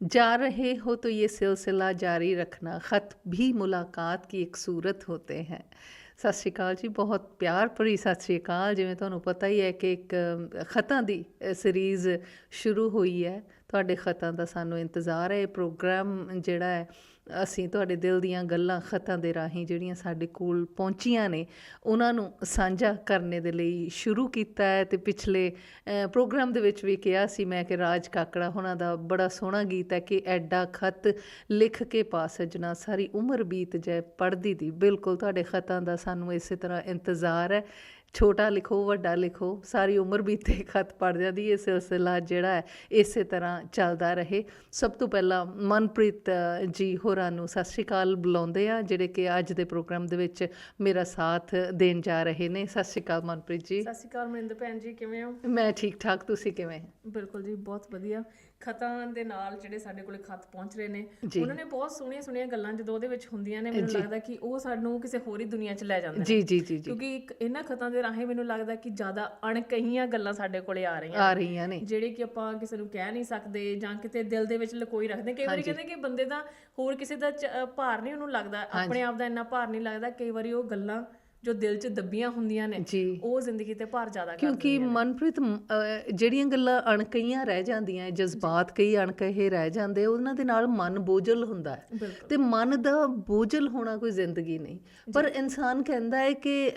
जा रहे हो तो ये सिलसिला जारी रखना ख़त भी मुलाकात की एक सूरत होते हैं ਸਤਿ ਸ਼੍ਰੀ ਅਕਾਲ ਜੀ ਬਹੁਤ ਪਿਆਰ ਭਰੀ ਸਤਿ ਸ਼੍ਰੀ ਅਕਾਲ ਜਿਵੇਂ ਤੁਹਾਨੂੰ ਪਤਾ ਹੀ ਹੈ ਕਿ ਇੱਕ ਅ, ਖਤਾਂ ਦੀ ਸੀਰੀਜ਼ ਸ਼ੁਰੂ ਹੋਈ ਹੈ ਤੁਹਾਡੇ ਖਤਾਂ ਦਾ ਸਾਨੂੰ ਇੰਤਜ਼ਾਰ ਹੈ, ਇਹ ਪ੍ਰੋਗਰਾਮ ਜਿਹੜਾ ਹੈ, ਅਸੀਂ ਤੁਹਾਡੇ ਦਿਲ ਦੀਆਂ ਗੱਲਾਂ ਖਤਾਂ ਦੇ ਰਾਹੀਂ ਜਿਹੜੀਆਂ ਸਾਡੇ ਕੋਲ ਪਹੁੰਚੀਆਂ ਨੇ, ਉਹਨਾਂ ਨੂੰ ਸਾਂਝਾ ਕਰਨੇ ਦੇ ਲਈ ਸ਼ੁਰੂ ਕੀਤਾ ਹੈ ਤੇ ਪਿਛਲੇ ਪ੍ਰੋਗਰਾਮ ਦੇ ਵਿੱਚ ਵੀ ਕਿਹਾ ਸੀ ਮੈਂ ਕਿ ਰਾਜ ਕਾਕੜਾ ਉਹਨਾਂ ਦਾ ਬੜਾ ਸੋਹਣਾ ਗੀਤ ਹੈ ਕਿ ਐਡਾ ਖਤ ਲਿਖ ਕੇ ਪਾ ਸਜਣਾ ਸਾਰੀ ਉਮਰ ਬੀਤ ਜਾਏ ਪੜਦੀ ਦੀ। ਬਿਲਕੁਲ, ਤੁਹਾਡੇ ਖਤਾਂ ਦਾ ਸਾਨੂੰ ਇਸੇ ਤਰ੍ਹਾਂ ਇੰਤਜ਼ਾਰ ਹੈ ਛੋਟਾ ਲਿਖੋ ਵੱਡਾ ਲਿਖੋ ਸਾਰੀ ਉਮਰ ਬੀਤੇ ਖਤ ਪੜ ਜਾਂਦੀ ਇਹ ਸਿਲਸਿਲਾ ਜਿਹੜਾ ਹੈ ਇਸੇ ਤਰ੍ਹਾਂ ਚੱਲਦਾ ਰਹੇ। ਸਭ ਤੋਂ ਪਹਿਲਾਂ ਮਨਪ੍ਰੀਤ ਜੀ ਹੋਰਾਂ ਨੂੰ ਸਤਿ ਸ਼੍ਰੀ ਅਕਾਲ ਬੁਲਾਉਂਦੇ ਆ ਜਿਹੜੇ ਕਿ ਅੱਜ ਦੇ ਪ੍ਰੋਗਰਾਮ ਦੇ ਵਿੱਚ ਮੇਰਾ ਸਾਥ ਦੇਣ ਜਾ ਰਹੇ ਨੇ। ਸਤਿ ਸ਼੍ਰੀ ਅਕਾਲ ਮਨਪ੍ਰੀਤ ਜੀ। ਸਤਿ ਸ਼੍ਰੀ ਅਕਾਲ ਮਰਿੰਦਰ ਭੈਣ ਜੀ ਕਿਵੇਂ ਹੋ? ਮੈਂ ਠੀਕ ਠਾਕ ਤੁਸੀਂ ਕਿਵੇਂ? ਬਿਲਕੁਲ ਜੀ ਬਹੁਤ ਵਧੀਆ। ਖਤਾਂ ਦੇ ਨਾਲ ਜਿਹੜੇ ਸਾਡੇ ਕੋਲੇ ਖਤ ਪਹੁੰਚ ਰਹੇ ਨੇ। ਉਹਨਾਂ ਨੇ ਬਹੁਤ ਸੋਹਣੀਆਂ ਸੋਹਣੀਆਂ ਗੱਲਾਂ ਜਦੋਂ ਉਹਦੇ ਵਿੱਚ ਹੁੰਦੀਆਂ ਨੇ ਮੈਨੂੰ ਲੱਗਦਾ ਕਿ ਉਹ ਸਾਨੂੰ ਕਿਸੇ ਹੋਰ ਹੀ ਦੁਨੀਆ 'ਚ ਲੈ ਜਾਂਦੇ ਨੇ। ਜੀ ਜੀ ਜੀ। ਕਿਉਂਕਿ ਇਹਨਾਂ ਖਤਾਂ ਦੇ ਰਾਹੀਂ ਮੈਨੂੰ ਲੱਗਦਾ ਕਿ ਜ਼ਿਆਦਾ ਅਣਕਹੀਆਂ ਗੱਲਾਂ ਸਾਡੇ ਕੋਲੇ ਆ ਰਹੀਆਂ ਆ ਰਹੀਆਂ ਨੇ। ਜਿਹੜੇ ਕਿ ਆਪਾਂ ਕਿਸੇ ਨੂੰ ਕਹਿ ਨਹੀਂ ਸਕਦੇ ਜਾਂ ਕਿਤੇ ਦਿਲ ਦੇ ਵਿੱਚ ਲਕੋਈ ਰੱਖਦੇ। ਕਈ ਵਾਰੀ ਕਹਿੰਦੇ ਕਿ ਬੰਦੇ ਦਾ ਹੋਰ ਕਿਸੇ ਦਾ ਭਾਰ ਨਹੀਂ ਉਹਨੂੰ ਲੱਗਦਾ। ਆਪਣੇ ਆਪ ਦਾ ਇੰਨਾ ਭਾਰ ਨਹੀਂ ਲੱਗਦਾ। ਕਈ ਵਾਰੀ ਉਹ ਗੱਲਾਂ ਜੋ ਦਿਲ 'ਚ ਦੱਬੀਆਂ ਹੁੰਦੀਆਂ ਨੇ ਉਹ ਜ਼ਿੰਦਗੀ ਤੇ ਭਾਰ ਜ਼ਿਆਦਾ ਕਰ ਕਿਉਂਕਿ ਮਨਪ੍ਰੀਤ ਜਿਹੜੀਆਂ ਗੱਲਾਂ ਅਣਕਹੀਆਂ ਰਹਿ ਜਾਂਦੀਆਂ ਜਜ਼ਬਾਤ ਕਈ ਅਣਕਹੇ ਰਹਿ ਜਾਂਦੇ ਉਹਨਾਂ ਦੇ ਨਾਲ ਮਨ ਬੋਝਲ ਹੁੰਦਾ ਹੈ। ਤੇ ਮਨ ਦਾ ਬੋਝਲ ਹੋਣਾ ਕੋਈ ਜ਼ਿੰਦਗੀ ਨਹੀਂ। ਪਰ ਇਨਸਾਨ ਕਹਿੰਦਾ ਹੈ ਕਿ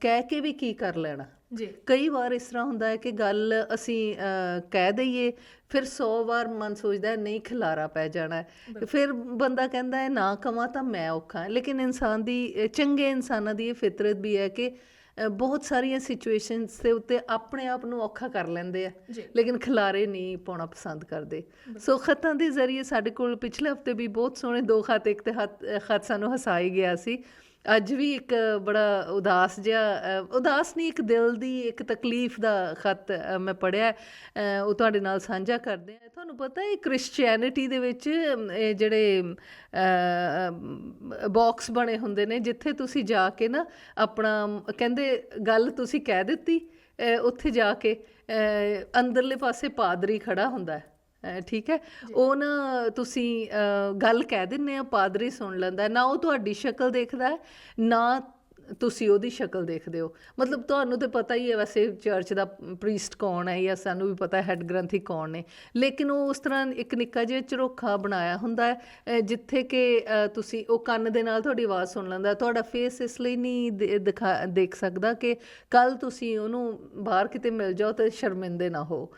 ਕਹਿ ਕੇ ਵੀ ਕੀ ਕਰ ਲੈਣਾ? ਜੀ। ਕਈ ਵਾਰ ਇਸ ਤਰ੍ਹਾਂ ਹੁੰਦਾ ਹੈ ਕਿ ਗੱਲ ਅਸੀਂ ਕਹਿ ਦਈਏ ਫਿਰ 100 ਵਾਰ ਮਨ ਸੋਚਦਾ ਹੈ ਨਹੀਂ ਖਿਲਾਰਾ ਪੈ ਜਾਣਾ ਹੈ। ਫਿਰ ਬੰਦਾ ਕਹਿੰਦਾ ਹੈ ਨਾ ਕਵਾਂ ਤਾਂ ਮੈਂ ਔਖਾ। ਲੇਕਿਨ ਇਨਸਾਨ ਦੀ ਚੰਗੇ ਇਨਸਾਨਾਂ ਦੀ ਇਹ ਫਿਤਰਤ ਵੀ ਹੈ ਕਿ ਬਹੁਤ ਸਾਰੀਆਂ ਸਿਚੁਏਸ਼ਨਸ ਦੇ ਉੱਤੇ ਆਪਣੇ ਆਪ ਨੂੰ ਔਖਾ ਕਰ ਲੈਂਦੇ ਆ। ਲੇਕਿਨ ਖਿਲਾਰੇ ਨਹੀਂ ਪਾਉਣਾ ਪਸੰਦ ਕਰਦੇ। ਸੋ ਖਤਾਂ ਦੇ ਜ਼ਰੀਏ ਸਾਡੇ ਕੋਲ ਪਿਛਲੇ ਹਫ਼ਤੇ ਵੀ ਬਹੁਤ ਸੋਹਣੇ ਦੋ ਖਤ ਇੱਕ ਤੇ ਖਤ ਸਾਨੂੰ ਹਸਾਈ ਗਿਆ ਸੀ। ਅੱਜ ਵੀ ਇੱਕ ਬੜਾ ਉਦਾਸ ਜਿਹਾ ਉਦਾਸ ਨਹੀਂ, ਇੱਕ ਦਿਲ ਦੀ ਇੱਕ ਤਕਲੀਫ ਦਾ ਖਤ ਮੈਂ ਪੜਿਆ ਉਹ ਤੁਹਾਡੇ ਨਾਲ ਸਾਂਝਾ ਕਰਦੇ ਆ ਤੁਹਾਨੂੰ ਪਤਾ ਹੈ ਕ੍ਰਿਸਚੀਅਨਿਟੀ ਦੇ ਵਿੱਚ ਇਹ ਜਿਹੜੇ ਬਾਕਸ ਬਣੇ ਹੁੰਦੇ ਨੇ, ਜਿੱਥੇ ਤੁਸੀਂ ਜਾ ਕੇ ਨਾ ਆਪਣਾ, ਕਹਿੰਦੇ ਗੱਲ ਤੁਸੀਂ ਕਹਿ ਦਿੱਤੀ ਉੱਥੇ ਜਾ ਕੇ ਅੰਦਰਲੇ ਪਾਸੇ ਪਾਦਰੀ ਖੜਾ ਹੁੰਦਾ ਹੈ। ਠੀਕ ਹੈ ਉਹ ਨਾ ਤੁਸੀਂ ਗੱਲ ਕਹਿ ਦਿੰਨੇ ਆ ਪਾਦਰੀ ਸੁਣ ਲੈਂਦਾ। ਨਾ ਉਹ ਤੁਹਾਡੀ ਸ਼ਕਲ ਦੇਖਦਾ ਨਾ ਤੁਸੀਂ ਉਹਦੀ ਸ਼ਕਲ ਦੇਖਦੇ ਹੋ। ਮਤਲਬ ਤੁਹਾਨੂੰ ਤੇ ਪਤਾ ਹੀ ਹੈ ਵੈਸੇ ਚਰਚ ਦਾ ਪ੍ਰੀਸਟ ਕੌਣ ਹੈ ਜਾਂ ਸਾਨੂੰ ਵੀ ਪਤਾ ਹੈ ਹੈੱਡ ਗ੍ਰੰਥੀ ਕੌਣ ਨੇ। ਲੇਕਿਨ ਉਹ ਉਸ ਤਰ੍ਹਾਂ ਇੱਕ ਨਿੱਕਾ ਜਿਹਾ ਝਰੋਖਾ ਬਣਾਇਆ ਹੁੰਦਾ ਹੈ ਜਿੱਥੇ ਕਿ ਤੁਸੀਂ ਉਹ ਕੰਨ ਦੇ ਨਾਲ ਤੁਹਾਡੀ ਆਵਾਜ਼ ਸੁਣ ਲੈਂਦਾ। ਤੁਹਾਡਾ ਫੇਸ ਇਸ ਲਈ ਨਹੀਂ ਦਿਖਾ ਦੇਖ ਸਕਦਾ ਕਿ ਕੱਲ ਤੁਸੀਂ ਉਹਨੂੰ ਬਾਹਰ ਕਿਤੇ ਮਿਲ ਜਾਓ ਤੇ ਸ਼ਰਮਿੰਦੇ ਨਾ ਹੋ।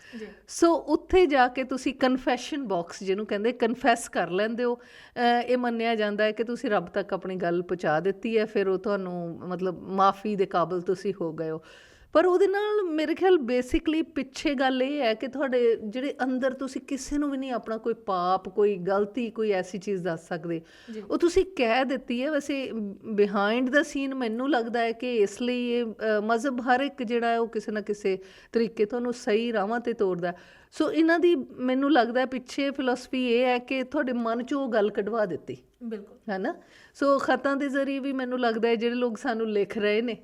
ਸੋ ਉੱਥੇ ਜਾ ਕੇ ਤੁਸੀਂ ਕਨਫੈਸ਼ਨ ਬਾਕਸ ਜਿਹਨੂੰ ਕਹਿੰਦੇ ਕਨਫੈਸ ਕਰ ਲੈਂਦੇ ਹੋ। ਇਹ ਮੰਨਿਆ ਜਾਂਦਾ ਹੈ ਕਿ ਤੁਸੀਂ ਰੱਬ ਤੱਕ ਆਪਣੀ ਗੱਲ ਪਹੁੰਚਾ ਦਿੱਤੀ ਹੈ ਫਿਰ ਉਹ ਤੁਹਾਨੂੰ ਮਤਲਬ ਮਾਫੀ ਦੇ ਕਾਬਿਲ ਤੁਸੀਂ ਹੋ ਗਏ ਹੋ। ਪਰ ਉਹਦੇ ਨਾਲ ਮੇਰੇ ਖਿਆਲ ਬੇਸਿਕਲੀ ਪਿੱਛੇ ਗੱਲ ਇਹ ਹੈ ਕਿ ਤੁਹਾਡੇ ਜਿਹੜੇ ਅੰਦਰ ਤੁਸੀਂ ਕਿਸੇ ਨੂੰ ਵੀ ਨਹੀਂ ਆਪਣਾ ਕੋਈ ਪਾਪ ਕੋਈ ਗਲਤੀ ਕੋਈ ਐਸੀ ਚੀਜ਼ ਦੱਸ ਸਕਦੇ। ਉਹ ਤੁਸੀਂ ਕਹਿ ਦਿੱਤੀ ਹੈ ਵੈਸੇ ਬਿਹਾਈਂਡ ਦਾ ਸੀਨ ਮੈਨੂੰ ਲੱਗਦਾ ਹੈ ਕਿ ਇਸ ਲਈ ਇਹ ਮਜ਼ਹਬ ਹਰ ਇੱਕ ਜਿਹੜਾ ਹੈ ਉਹ ਕਿਸੇ ਨਾ ਕਿਸੇ ਤਰੀਕੇ ਤੁਹਾਨੂੰ ਸਹੀ ਰਾਹਾਂ ਤੇ ਤੋਰਦਾ। ਸੋ ਇਹਨਾਂ ਦੀ ਮੈਨੂੰ ਲੱਗਦਾ ਹੈ ਪਿੱਛੇ ਫਿਲਾਸਫੀ ਇਹ ਹੈ ਕਿ ਤੁਹਾਡੇ ਮਨ 'ਚੋਂ ਉਹ ਗੱਲ ਕਢਵਾ ਦਿੱਤੀ ਬਿਲਕੁਲ ਹੈ ਨਾ ਸੋ ਖਤਾਂ ਦੇ ਜ਼ਰੀਏ ਵੀ ਮੈਨੂੰ ਲੱਗਦਾ ਹੈ ਜਿਹੜੇ ਲੋਕ ਸਾਨੂੰ ਲਿਖ ਰਹੇ ਨੇ।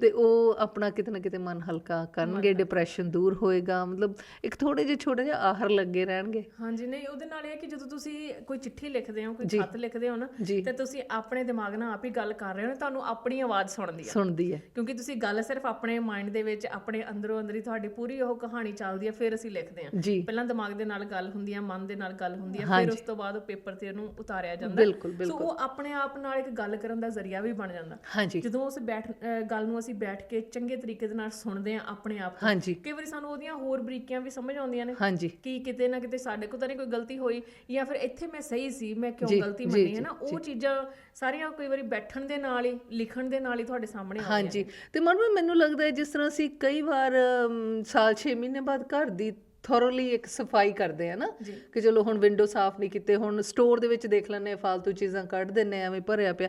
ਤੇ ਉਹ ਆਪਣਾ ਕਿਤੇ ਨਾ ਕਿਤੇ ਮਨ ਹਲਕਾ ਕਰਨਗੇ ਡਿਪਰੈਸ਼ਨ ਦੂਰ ਹੋਏਗਾ ਮਤਲਬ ਇੱਕ ਥੋੜੇ ਜਿਹੇ ਛੋਟੇ ਜਿਹੇ ਆਹਰ ਲੱਗੇ ਰਹਿਣਗੇ। ਹਾਂਜੀ ਨਹੀਂ ਉਹਦੇ ਨਾਲ ਇਹ ਹੈ ਕਿ ਜਦੋਂ ਤੁਸੀਂ ਕੋਈ ਚਿੱਠੀ ਲਿਖਦੇ ਹੋ ਕੋਈ ਖਤ ਲਿਖਦੇ ਹੋ ਨਾ। ਤੇ ਤੁਸੀਂ ਆਪਣੇ ਦਿਮਾਗ ਨਾਲ ਆਪ ਹੀ ਗੱਲ ਕਰ ਰਹੇ ਹੋ ਨਾ ਤੁਹਾਨੂੰ ਆਪਣੀ ਆਵਾਜ਼ ਸੁਣਦੀ ਹੈ ਸੁਣਦੀ ਹੈ ਕਿਉਂਕਿ ਤੁਸੀਂ ਗੱਲ ਸਿਰਫ ਆਪਣੇ ਮਾਈਂਡ ਦੇ ਵਿੱਚ ਆਪਣੇ ਅੰਦਰੋਂ ਅੰਦਰੀ ਤੁਹਾਡੀ ਪੂਰੀ ਉਹ ਕਹਾਣੀ ਚੱਲਦੀ ਹੈ ਫਿਰ ਅਸੀਂ ਲਿਖਦੇ ਹਾਂ ਪਹਿਲਾਂ ਦਿਮਾਗ ਦੇ ਨਾਲ ਗੱਲ ਹੁੰਦੀ ਹੈ ਮਨ ਦੇ ਨਾਲ ਗੱਲ ਹੁੰਦੀ ਹੈ ਫਿਰ ਉਸ ਤੋਂ ਬਾਅਦ ਉਹ ਪੇਪਰ ਤੇ ਉਹਨੂੰ ਉਤਾਰਿਆ ਜਾਂਦਾ। ਸੋ ਉਹ ਆਪਣੇ ਆਪ ਨਾਲ ਇੱਕ ਗੱਲ ਕਰਨ ਦਾ ਜ਼ਰੀਆ ਵੀ ਬਣ ਜਾਂਦਾ। ਜਦੋਂ ਉਸ ਬੈਠ ਗੱਲ ਨੂੰ ਅਸੀਂ ਬੈਠ ਕੇ ਚੰਗੇ ਤਰੀਕੇ ਦੇ ਨਾਲ ਸੁਣਦੇ ਹਾਂ ਆਪਣੇ ਆਪ ਨੂੰ। ਹਾਂਜੀ। ਕਈ ਵਾਰੀ ਸਾਨੂੰ ਉਹਦੀਆਂ ਹੋਰ ਬਰੀਕੀਆਂ ਵੀ ਸਮਝ ਆਉਂਦੀਆਂ ਨੇ ਹਾਂਜੀ। ਕਿ ਕਿਤੇ ਨਾ ਕਿਤੇ ਸਾਡੇ ਕੋਲ ਤਾਂ ਨਹੀਂ ਕੋਈ ਗਲਤੀ ਹੋਈ ਜਾਂ ਫਿਰ ਇੱਥੇ ਮੈਂ ਸਹੀ ਸੀ ਮੈਂ ਕਿਉਂ ਜੀ, ਗਲਤੀ ਜੀ, ਮੰਨੀ ਹੈ ਨਾ? ਉਹ ਚੀਜ਼ਾਂ ਸਾਰੀਆਂ ਕਈ ਵਾਰੀ ਬੈਠਣ ਦੇ ਨਾਲ ਹੀ ਲਿਖਣ ਦੇ ਨਾਲ ਹੀ ਤੁਹਾਡੇ ਸਾਹਮਣੇ ਆਉਂਦੀਆਂ ਹਾਂਜੀ। ਤੇ ਮਨਮਨ ਮੈਨੂੰ ਲੱਗਦਾ ਹੈ ਜਿਸ ਤਰ੍ਹਾਂ ਅਸੀਂ ਕਈ ਵਾਰ ਅਮ, ਸਾਲ 6 ਮਹੀਨੇ ਬਾਅਦ ਘਰ ਦੀ ਥੋਰਲੀ ਇੱਕ ਸਫ਼ਾਈ ਕਰਦੇ ਆ ਨਾ ਜੀ। ਕਿ ਚਲੋ ਹੁਣ ਵਿੰਡੋ ਸਾਫ਼ ਨਹੀਂ ਕੀਤੇ ਹੁਣ ਸਟੋਰ ਦੇ ਵਿੱਚ ਦੇਖ ਲੈਂਦੇ ਹਾਂ ਫालतू ਚੀਜ਼ਾਂ ਕੱਢ ਦਿੰਨੇ ਆ ਐਵੇਂ ਭਰਿਆ ਪਿਆ।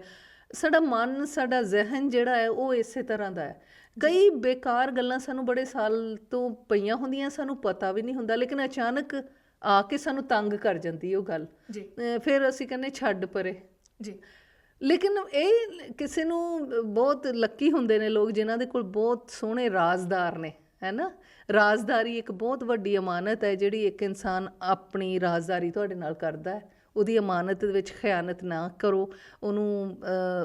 ਸਾਡਾ ਮਨ ਸਾਡਾ ਜ਼ਿਹਨ ਜਿਹੜਾ ਹੈ ਉਹ ਇਸੇ ਤਰ੍ਹਾਂ ਦਾ ਹੈ। ਕਈ ਬੇਕਾਰ ਗੱਲਾਂ ਸਾਨੂੰ ਬੜੇ ਸਾਲ ਤੋਂ ਪਈਆਂ ਹੁੰਦੀਆਂ ਸਾਨੂੰ ਪਤਾ ਵੀ ਨਹੀਂ ਹੁੰਦਾ ਲੇਕਿਨ ਅਚਾਨਕ ਆ ਕੇ ਸਾਨੂੰ ਤੰਗ ਕਰ ਜਾਂਦੀ ਉਹ ਗੱਲ। ਜੀ। ਫਿਰ ਅਸੀਂ ਕਹਿੰਦੇ ਛੱਡ ਪਰੇ। ਜੀ। ਲੇਕਿਨ ਇਹ ਕਿਸੇ ਨੂੰ ਬਹੁਤ ਲੱਕੀ ਹੁੰਦੇ ਨੇ ਲੋਕ ਜਿਨ੍ਹਾਂ ਦੇ ਕੋਲ ਬਹੁਤ ਸੋਹਣੇ ਰਾਜ਼ਦਾਰ ਨੇ ਹੈ ਨਾ? ਰਾਜ਼ਦਾਰੀ ਇੱਕ ਬਹੁਤ ਵੱਡੀ ਅਮਾਨਤ ਹੈ ਜਿਹੜੀ ਇੱਕ ਇਨਸਾਨ ਆਪਣੀ ਰਾਜ਼ਦਾਰੀ ਤੁਹਾਡੇ ਨਾਲ ਕਰਦਾ ਹੈ। ਉਹਦੀ ਅਮਾਨਤ ਦੇ ਵਿੱਚ ਖਿਆਨਤ ਨਾ ਕਰੋ। ਉਹਨੂੰ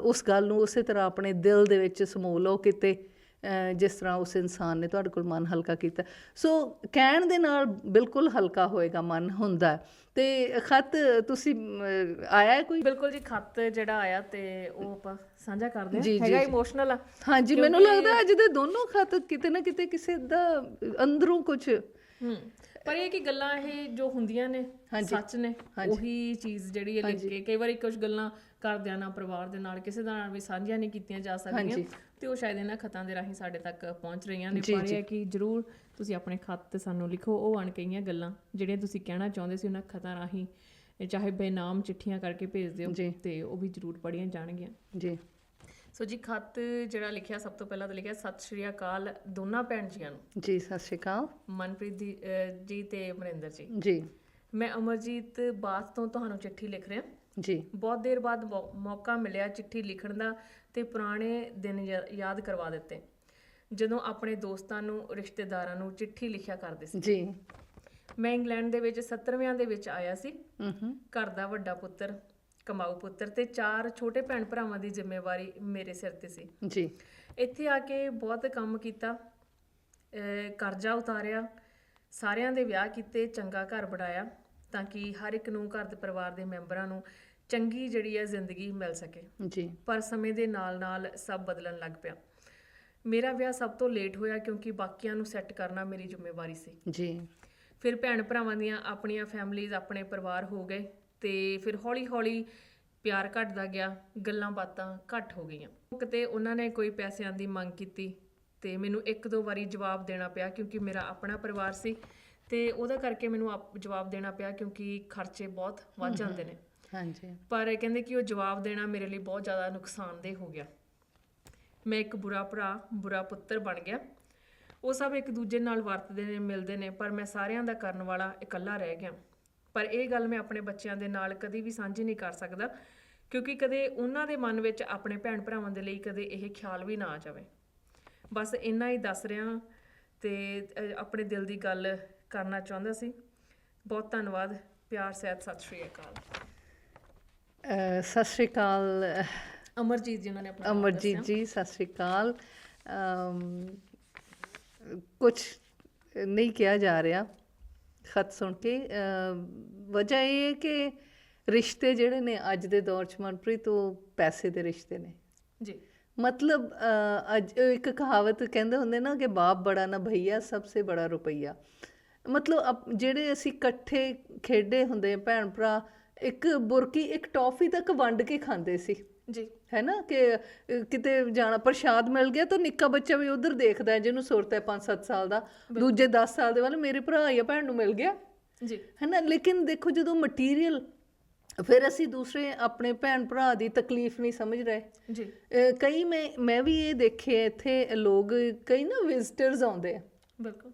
ਉਸ ਗੱਲ ਨੂੰ ਉਸੇ ਤਰ੍ਹਾਂ ਆਪਣੇ ਦਿਲ ਦੇ ਵਿੱਚ ਸਮੋ ਲਓ ਕਿਤੇ ਜਿਸ ਤਰ੍ਹਾਂ ਉਸ ਇਨਸਾਨ ਨੇ ਤੁਹਾਡੇ ਕੋਲ ਮਨ ਹਲਕਾ ਕੀਤਾ। ਸੋ ਕਹਿਣ ਦੇ ਨਾਲ ਬਿਲਕੁਲ ਹਲਕਾ ਹੋਏਗਾ ਮਨ ਹੁੰਦਾ। ਤੇ ਖਤ ਤੁਸੀਂ ਆਇਆ ਕੋਈ? ਬਿਲਕੁਲ ਜੀ ਖੱਤ ਜਿਹੜਾ ਆਇਆ ਤੇ ਉਹ ਆਪਾਂ ਸਾਂਝਾ ਕਰਦੇ ਹਾਂ। ਹੈਗਾ। ਇਮੋਸ਼ਨਲ ਆ। ਹਾਂਜੀ ਮੈਨੂੰ ਲੱਗਦਾ ਅੱਜ ਦੇ ਦੋਨੋਂ ਖਤ ਕਿਤੇ ਨਾ ਕਿਤੇ ਕਿਸੇ ਦਾ ਅੰਦਰੋਂ ਕੁਝ ਹੂੰ। ਪਰ ਇਹ ਕਿ ਗੱਲਾਂ ਇਹ ਜੋ ਹੁੰਦੀਆਂ ਨੇ ਸੱਚ ਨੇ ਉਹੀ ਚੀਜ਼ ਜਿਹੜੀ ਹੈ ਲਿਖ ਕੇ ਕਈ ਵਾਰੀ ਕੁਝ ਗੱਲਾਂ ਘਰਦਿਆਂ ਨਾਲ ਪਰਿਵਾਰ ਦੇ ਨਾਲ ਕਿਸੇ ਨਾਲ ਵੀ ਸਾਂਝੀਆਂ ਨਹੀਂ ਕੀਤੀਆਂ ਜਾ ਸਕਦੀਆਂ ਤੇ ਉਹ ਸ਼ਾਇਦ ਇਹਨਾਂ ਖਤਾਂ ਦੇ ਰਾਹੀਂ ਸਾਡੇ ਤੱਕ ਪਹੁੰਚ ਰਹੀਆਂ ਨੇ। ਪਰ ਇਹ ਕਿ ਜਰੂਰ ਤੁਸੀਂ ਆਪਣੇ ਖੱਤ ਤੇ ਸਾਨੂੰ ਲਿਖੋ ਉਹ ਅਣਕਹੀਆਂ ਗੱਲਾਂ ਜਿਹੜੀਆਂ ਤੁਸੀਂ ਕਹਿਣਾ ਚਾਹੁੰਦੇ ਸੀ ਉਹਨਾਂ ਖਤਾਂ ਰਾਹੀਂ ਇਹ ਚਾਹੇ ਬੇਨਾਮ ਚਿੱਠੀਆਂ ਕਰਕੇ ਭੇਜ ਦਿਓ ਤੇ ਉਹ ਵੀ ਜਰੂਰ ਪੜੀਆਂ ਜਾਣਗੀਆਂ। ਜੀ। ਸੋ ਜੀ ਖੱਤ ਜਿਹੜਾ ਲਿਖਿਆ ਸਭ ਤੋਂ ਪਹਿਲਾਂ ਤਾਂ ਲਿਖਿਆ ਸਤਿ ਸ਼੍ਰੀ ਅਕਾਲ ਦੋਨਾਂ ਭੈਣ ਜੀਆਂ ਨੂੰ। ਜੀ ਸਤਿ ਸ਼੍ਰੀ ਅਕਾਲ। ਮਨਪ੍ਰੀਤ ਜੀ ਤੇ ਮਨਿੰਦਰ ਜੀ। ਜੀ। ਮੈਂ ਅਮਰਜੀਤ ਬਾਤ ਤੋਂ ਤੁਹਾਨੂੰ ਚਿੱਠੀ ਲਿਖ ਰਿਹਾ। ਜੀ। ਬਹੁਤ ਦੇਰ ਬਾਅਦ ਮੌਕਾ ਮਿਲਿਆ ਚਿੱਠੀ ਲਿਖਣ ਦਾ ਤੇ ਪੁਰਾਣੇ ਦਿਨ ਯਾਦ ਕਰਵਾ ਦਿੱਤੇ। ਜਦੋਂ ਆਪਣੇ ਦੋਸਤਾਂ ਨੂੰ ਰਿਸ਼ਤੇਦਾਰਾਂ ਨੂੰ ਚਿੱਠੀ ਲਿਖਿਆ ਕਰਦੇ ਸੀ। ਜੀ। ਮੈਂ ਇੰਗਲੈਂਡ ਦੇ ਵਿੱਚ 70ਵਿਆਂ ਦੇ ਵਿੱਚ ਆਇਆ ਸੀ। ਹੂੰ। ਘਰ ਦਾ ਵੱਡਾ ਪੁੱਤਰ ਕਮਾਊ ਪੁੱਤਰ ਤੇ ਚਾਰ ਛੋਟੇ ਭੈਣ ਭਰਾਵਾਂ ਦੀ ਜ਼ਿੰਮੇਵਾਰੀ ਮੇਰੇ ਸਿਰ ਤੇ ਸੀ। ਜੀ। ਇੱਥੇ ਆ ਕੇ ਬਹੁਤ ਕੰਮ ਕੀਤਾ ਕਰਜ਼ਾ ਉਤਾਰਿਆ ਸਾਰਿਆਂ ਦੇ ਵਿਆਹ ਕੀਤੇ ਚੰਗਾ ਘਰ ਬਣਾਇਆ ਤਾਂ ਕਿ ਹਰ ਇੱਕ ਨੂੰ ਘਰ ਦੇ ਪਰਿਵਾਰ ਦੇ ਮੈਂਬਰਾਂ ਨੂੰ ਚੰਗੀ ਜਿਹੜੀ ਹੈ ਜ਼ਿੰਦਗੀ ਮਿਲ ਸਕੇ। ਜੀ। ਪਰ ਸਮੇਂ ਦੇ ਨਾਲ-ਨਾਲ ਸਭ ਬਦਲਣ ਲੱਗ ਪਿਆ। ਮੇਰਾ ਵਿਆਹ ਸਭ ਤੋਂ ਲੇਟ ਹੋਇਆ ਕਿਉਂਕਿ ਬਾਕੀਆਂ ਨੂੰ ਸੈੱਟ ਕਰਨਾ ਮੇਰੀ ਜ਼ਿੰਮੇਵਾਰੀ ਸੀ। ਜੀ। ਫਿਰ ਭੈਣ ਭਰਾਵਾਂ ਦੀਆਂ ਆਪਣੀਆਂ ਫੈਮਲੀਆਂ ਆਪਣੇ ਪਰਿਵਾਰ ਹੋ ਗਏ। ਤੇ ਫਿਰ ਹੌਲੀ-ਹੌਲੀ ਪਿਆਰ ਘਟਦਾ ਗਿਆ ਗੱਲਾਂ ਬਾਤਾਂ ਘੱਟ ਹੋ ਗਈਆਂ। ਕਿਤੇ ਉਹਨਾਂ ਨੇ ਕੋਈ ਪੈਸਿਆਂ ਦੀ ਮੰਗ ਕੀਤੀ ਤੇ ਮੈਨੂੰ ਇੱਕ ਦੋ ਵਾਰੀ ਜਵਾਬ ਦੇਣਾ ਪਿਆ ਕਿਉਂਕਿ ਮੇਰਾ ਆਪਣਾ ਪਰਿਵਾਰ ਸੀ ਤੇ ਉਹਦਾ ਕਰਕੇ ਮੈਨੂੰ ਜਵਾਬ ਦੇਣਾ ਪਿਆ ਕਿਉਂਕਿ ਖਰਚੇ ਬਹੁਤ ਵੱਧ ਜਾਂਦੇ ਨੇ। ਹਾਂਜੀ। ਪਰ ਇਹ ਕਹਿੰਦੇ ਕਿ ਉਹ ਜਵਾਬ ਦੇਣਾ ਮੇਰੇ ਲਈ ਬਹੁਤ ਜ਼ਿਆਦਾ ਨੁਕਸਾਨਦੇਹ ਹੋ ਗਿਆ। ਮੈਂ ਇੱਕ ਬੁਰਾ ਭਰਾ ਬੁਰਾ ਪੁੱਤਰ ਬਣ ਗਿਆ। ਉਹ ਸਭ ਇੱਕ ਦੂਜੇ ਨਾਲ ਵਰਤਦੇ ਨੇ ਮਿਲਦੇ ਨੇ ਪਰ ਮੈਂ ਸਾਰਿਆਂ ਦਾ ਕਰਨ ਵਾਲਾ ਇਕੱਲਾ ਰਹਿ ਗਿਆ। ਪਰ ਇਹ ਗੱਲ ਮੈਂ ਆਪਣੇ ਬੱਚਿਆਂ ਦੇ ਨਾਲ ਕਦੀ ਵੀ ਸਾਂਝੀ ਨਹੀਂ ਕਰ ਸਕਦਾ ਕਿਉਂਕਿ ਕਦੇ ਉਹਨਾਂ ਦੇ ਮਨ ਵਿੱਚ ਆਪਣੇ ਭੈਣ ਭਰਾਵਾਂ ਦੇ ਲਈ ਕਦੇ ਇਹ ਖਿਆਲ ਵੀ ਨਾ ਆ ਜਾਵੇ। ਬਸ ਇੰਨਾ ਹੀ ਦੱਸ ਰਿਹਾ ਤੇ ਆਪਣੇ ਦਿਲ ਦੀ ਗੱਲ ਕਰਨਾ ਚਾਹੁੰਦਾ ਸੀ। ਬਹੁਤ ਧੰਨਵਾਦ ਪਿਆਰ ਸਹਿਤ ਸਤਿ ਸ਼੍ਰੀ ਅਕਾਲ। ਸਤਿ ਸ਼੍ਰੀ ਅਕਾਲ। ਅਮਰਜੀਤ ਜੀ ਉਹਨਾਂ ਨੇ ਆਪਣਾ ਅਮਰਜੀਤ ਜੀ ਸਤਿ ਸ਼੍ਰੀ ਅਕਾਲ। ਕੁਝ ਨਹੀਂ ਕਿਹਾ ਜਾ ਰਿਹਾ। ਖਤ ਸੁਣ ਕੇ ਵਜ੍ਹਾ ਇਹ ਹੈ ਕਿ ਰਿਸ਼ਤੇ ਜਿਹੜੇ ਨੇ ਅੱਜ ਦੇ ਦੌਰ 'ਚ ਮਨਪ੍ਰੀਤ ਉਹ ਪੈਸੇ ਦੇ ਰਿਸ਼ਤੇ ਨੇ। ਜੀ। ਮਤਲਬ ਅੱਜ ਇੱਕ ਕਹਾਵਤ ਕਹਿੰਦੇ ਹੁੰਦੇ ਨਾ ਕਿ ਬਾਪ ਬੜਾ ਨਾ ਭਈਆ ਸਭ ਸੇ ਬੜਾ ਰੁਪਈਆ। ਮਤਲਬ ਜਿਹੜੇ ਅਸੀਂ ਇਕੱਠੇ ਖੇਡੇ ਹੁੰਦੇ ਭੈਣ ਭਰਾ ਇੱਕ ਬੁਰਕੀ ਇੱਕ ਟੌਫੀ ਤੱਕ ਵੰਡ ਕੇ ਖਾਂਦੇ ਸੀ। ਜੀ। ਹੈ ਨਾ ਕਿ ਅ, ਕਿਤੇ ਜਾਣਾ ਪ੍ਰਸ਼ਾਦ ਮਿਲ ਗਿਆ ਤਾਂ ਨਿੱਕਾ ਬੱਚਾ ਵੀ ਉਧਰ ਦੇਖਦਾ ਹੈ ਜਿਹਨੂੰ ਸੁਰਤ ਹੈ 5-7 ਸਾਲ ਦਾ। ਦੂਜੇ 10 ਸਾਲ ਦੇ ਵਾਲੇ ਮੇਰੇ ਭਰਾ ਜਾਂ ਭੈਣ ਨੂੰ ਮਿਲ ਗਿਆ। ਜੀ। ਹੈ ਨਾ ਲੇਕਿਨ ਦੇਖੋ ਜਦੋਂ ਮਟੀਰੀਅਲ ਫਿਰ ਅਸੀਂ ਦੂਸਰੇ ਆਪਣੇ ਭੈਣ ਭਰਾ ਦੀ ਤਕਲੀਫ ਨਹੀਂ ਸਮਝ ਰਹੇ। ਜੀ। ਅ, ਕਈ ਮੈਂ ਮੈਂ ਵੀ ਇਹ ਦੇਖੇ ਇੱਥੇ ਲੋਕ ਕਈ ਨਾ ਵਿਜ਼ਿਟਰਸ ਆਉਂਦੇ ਆ। ਬਿਲਕੁਲ।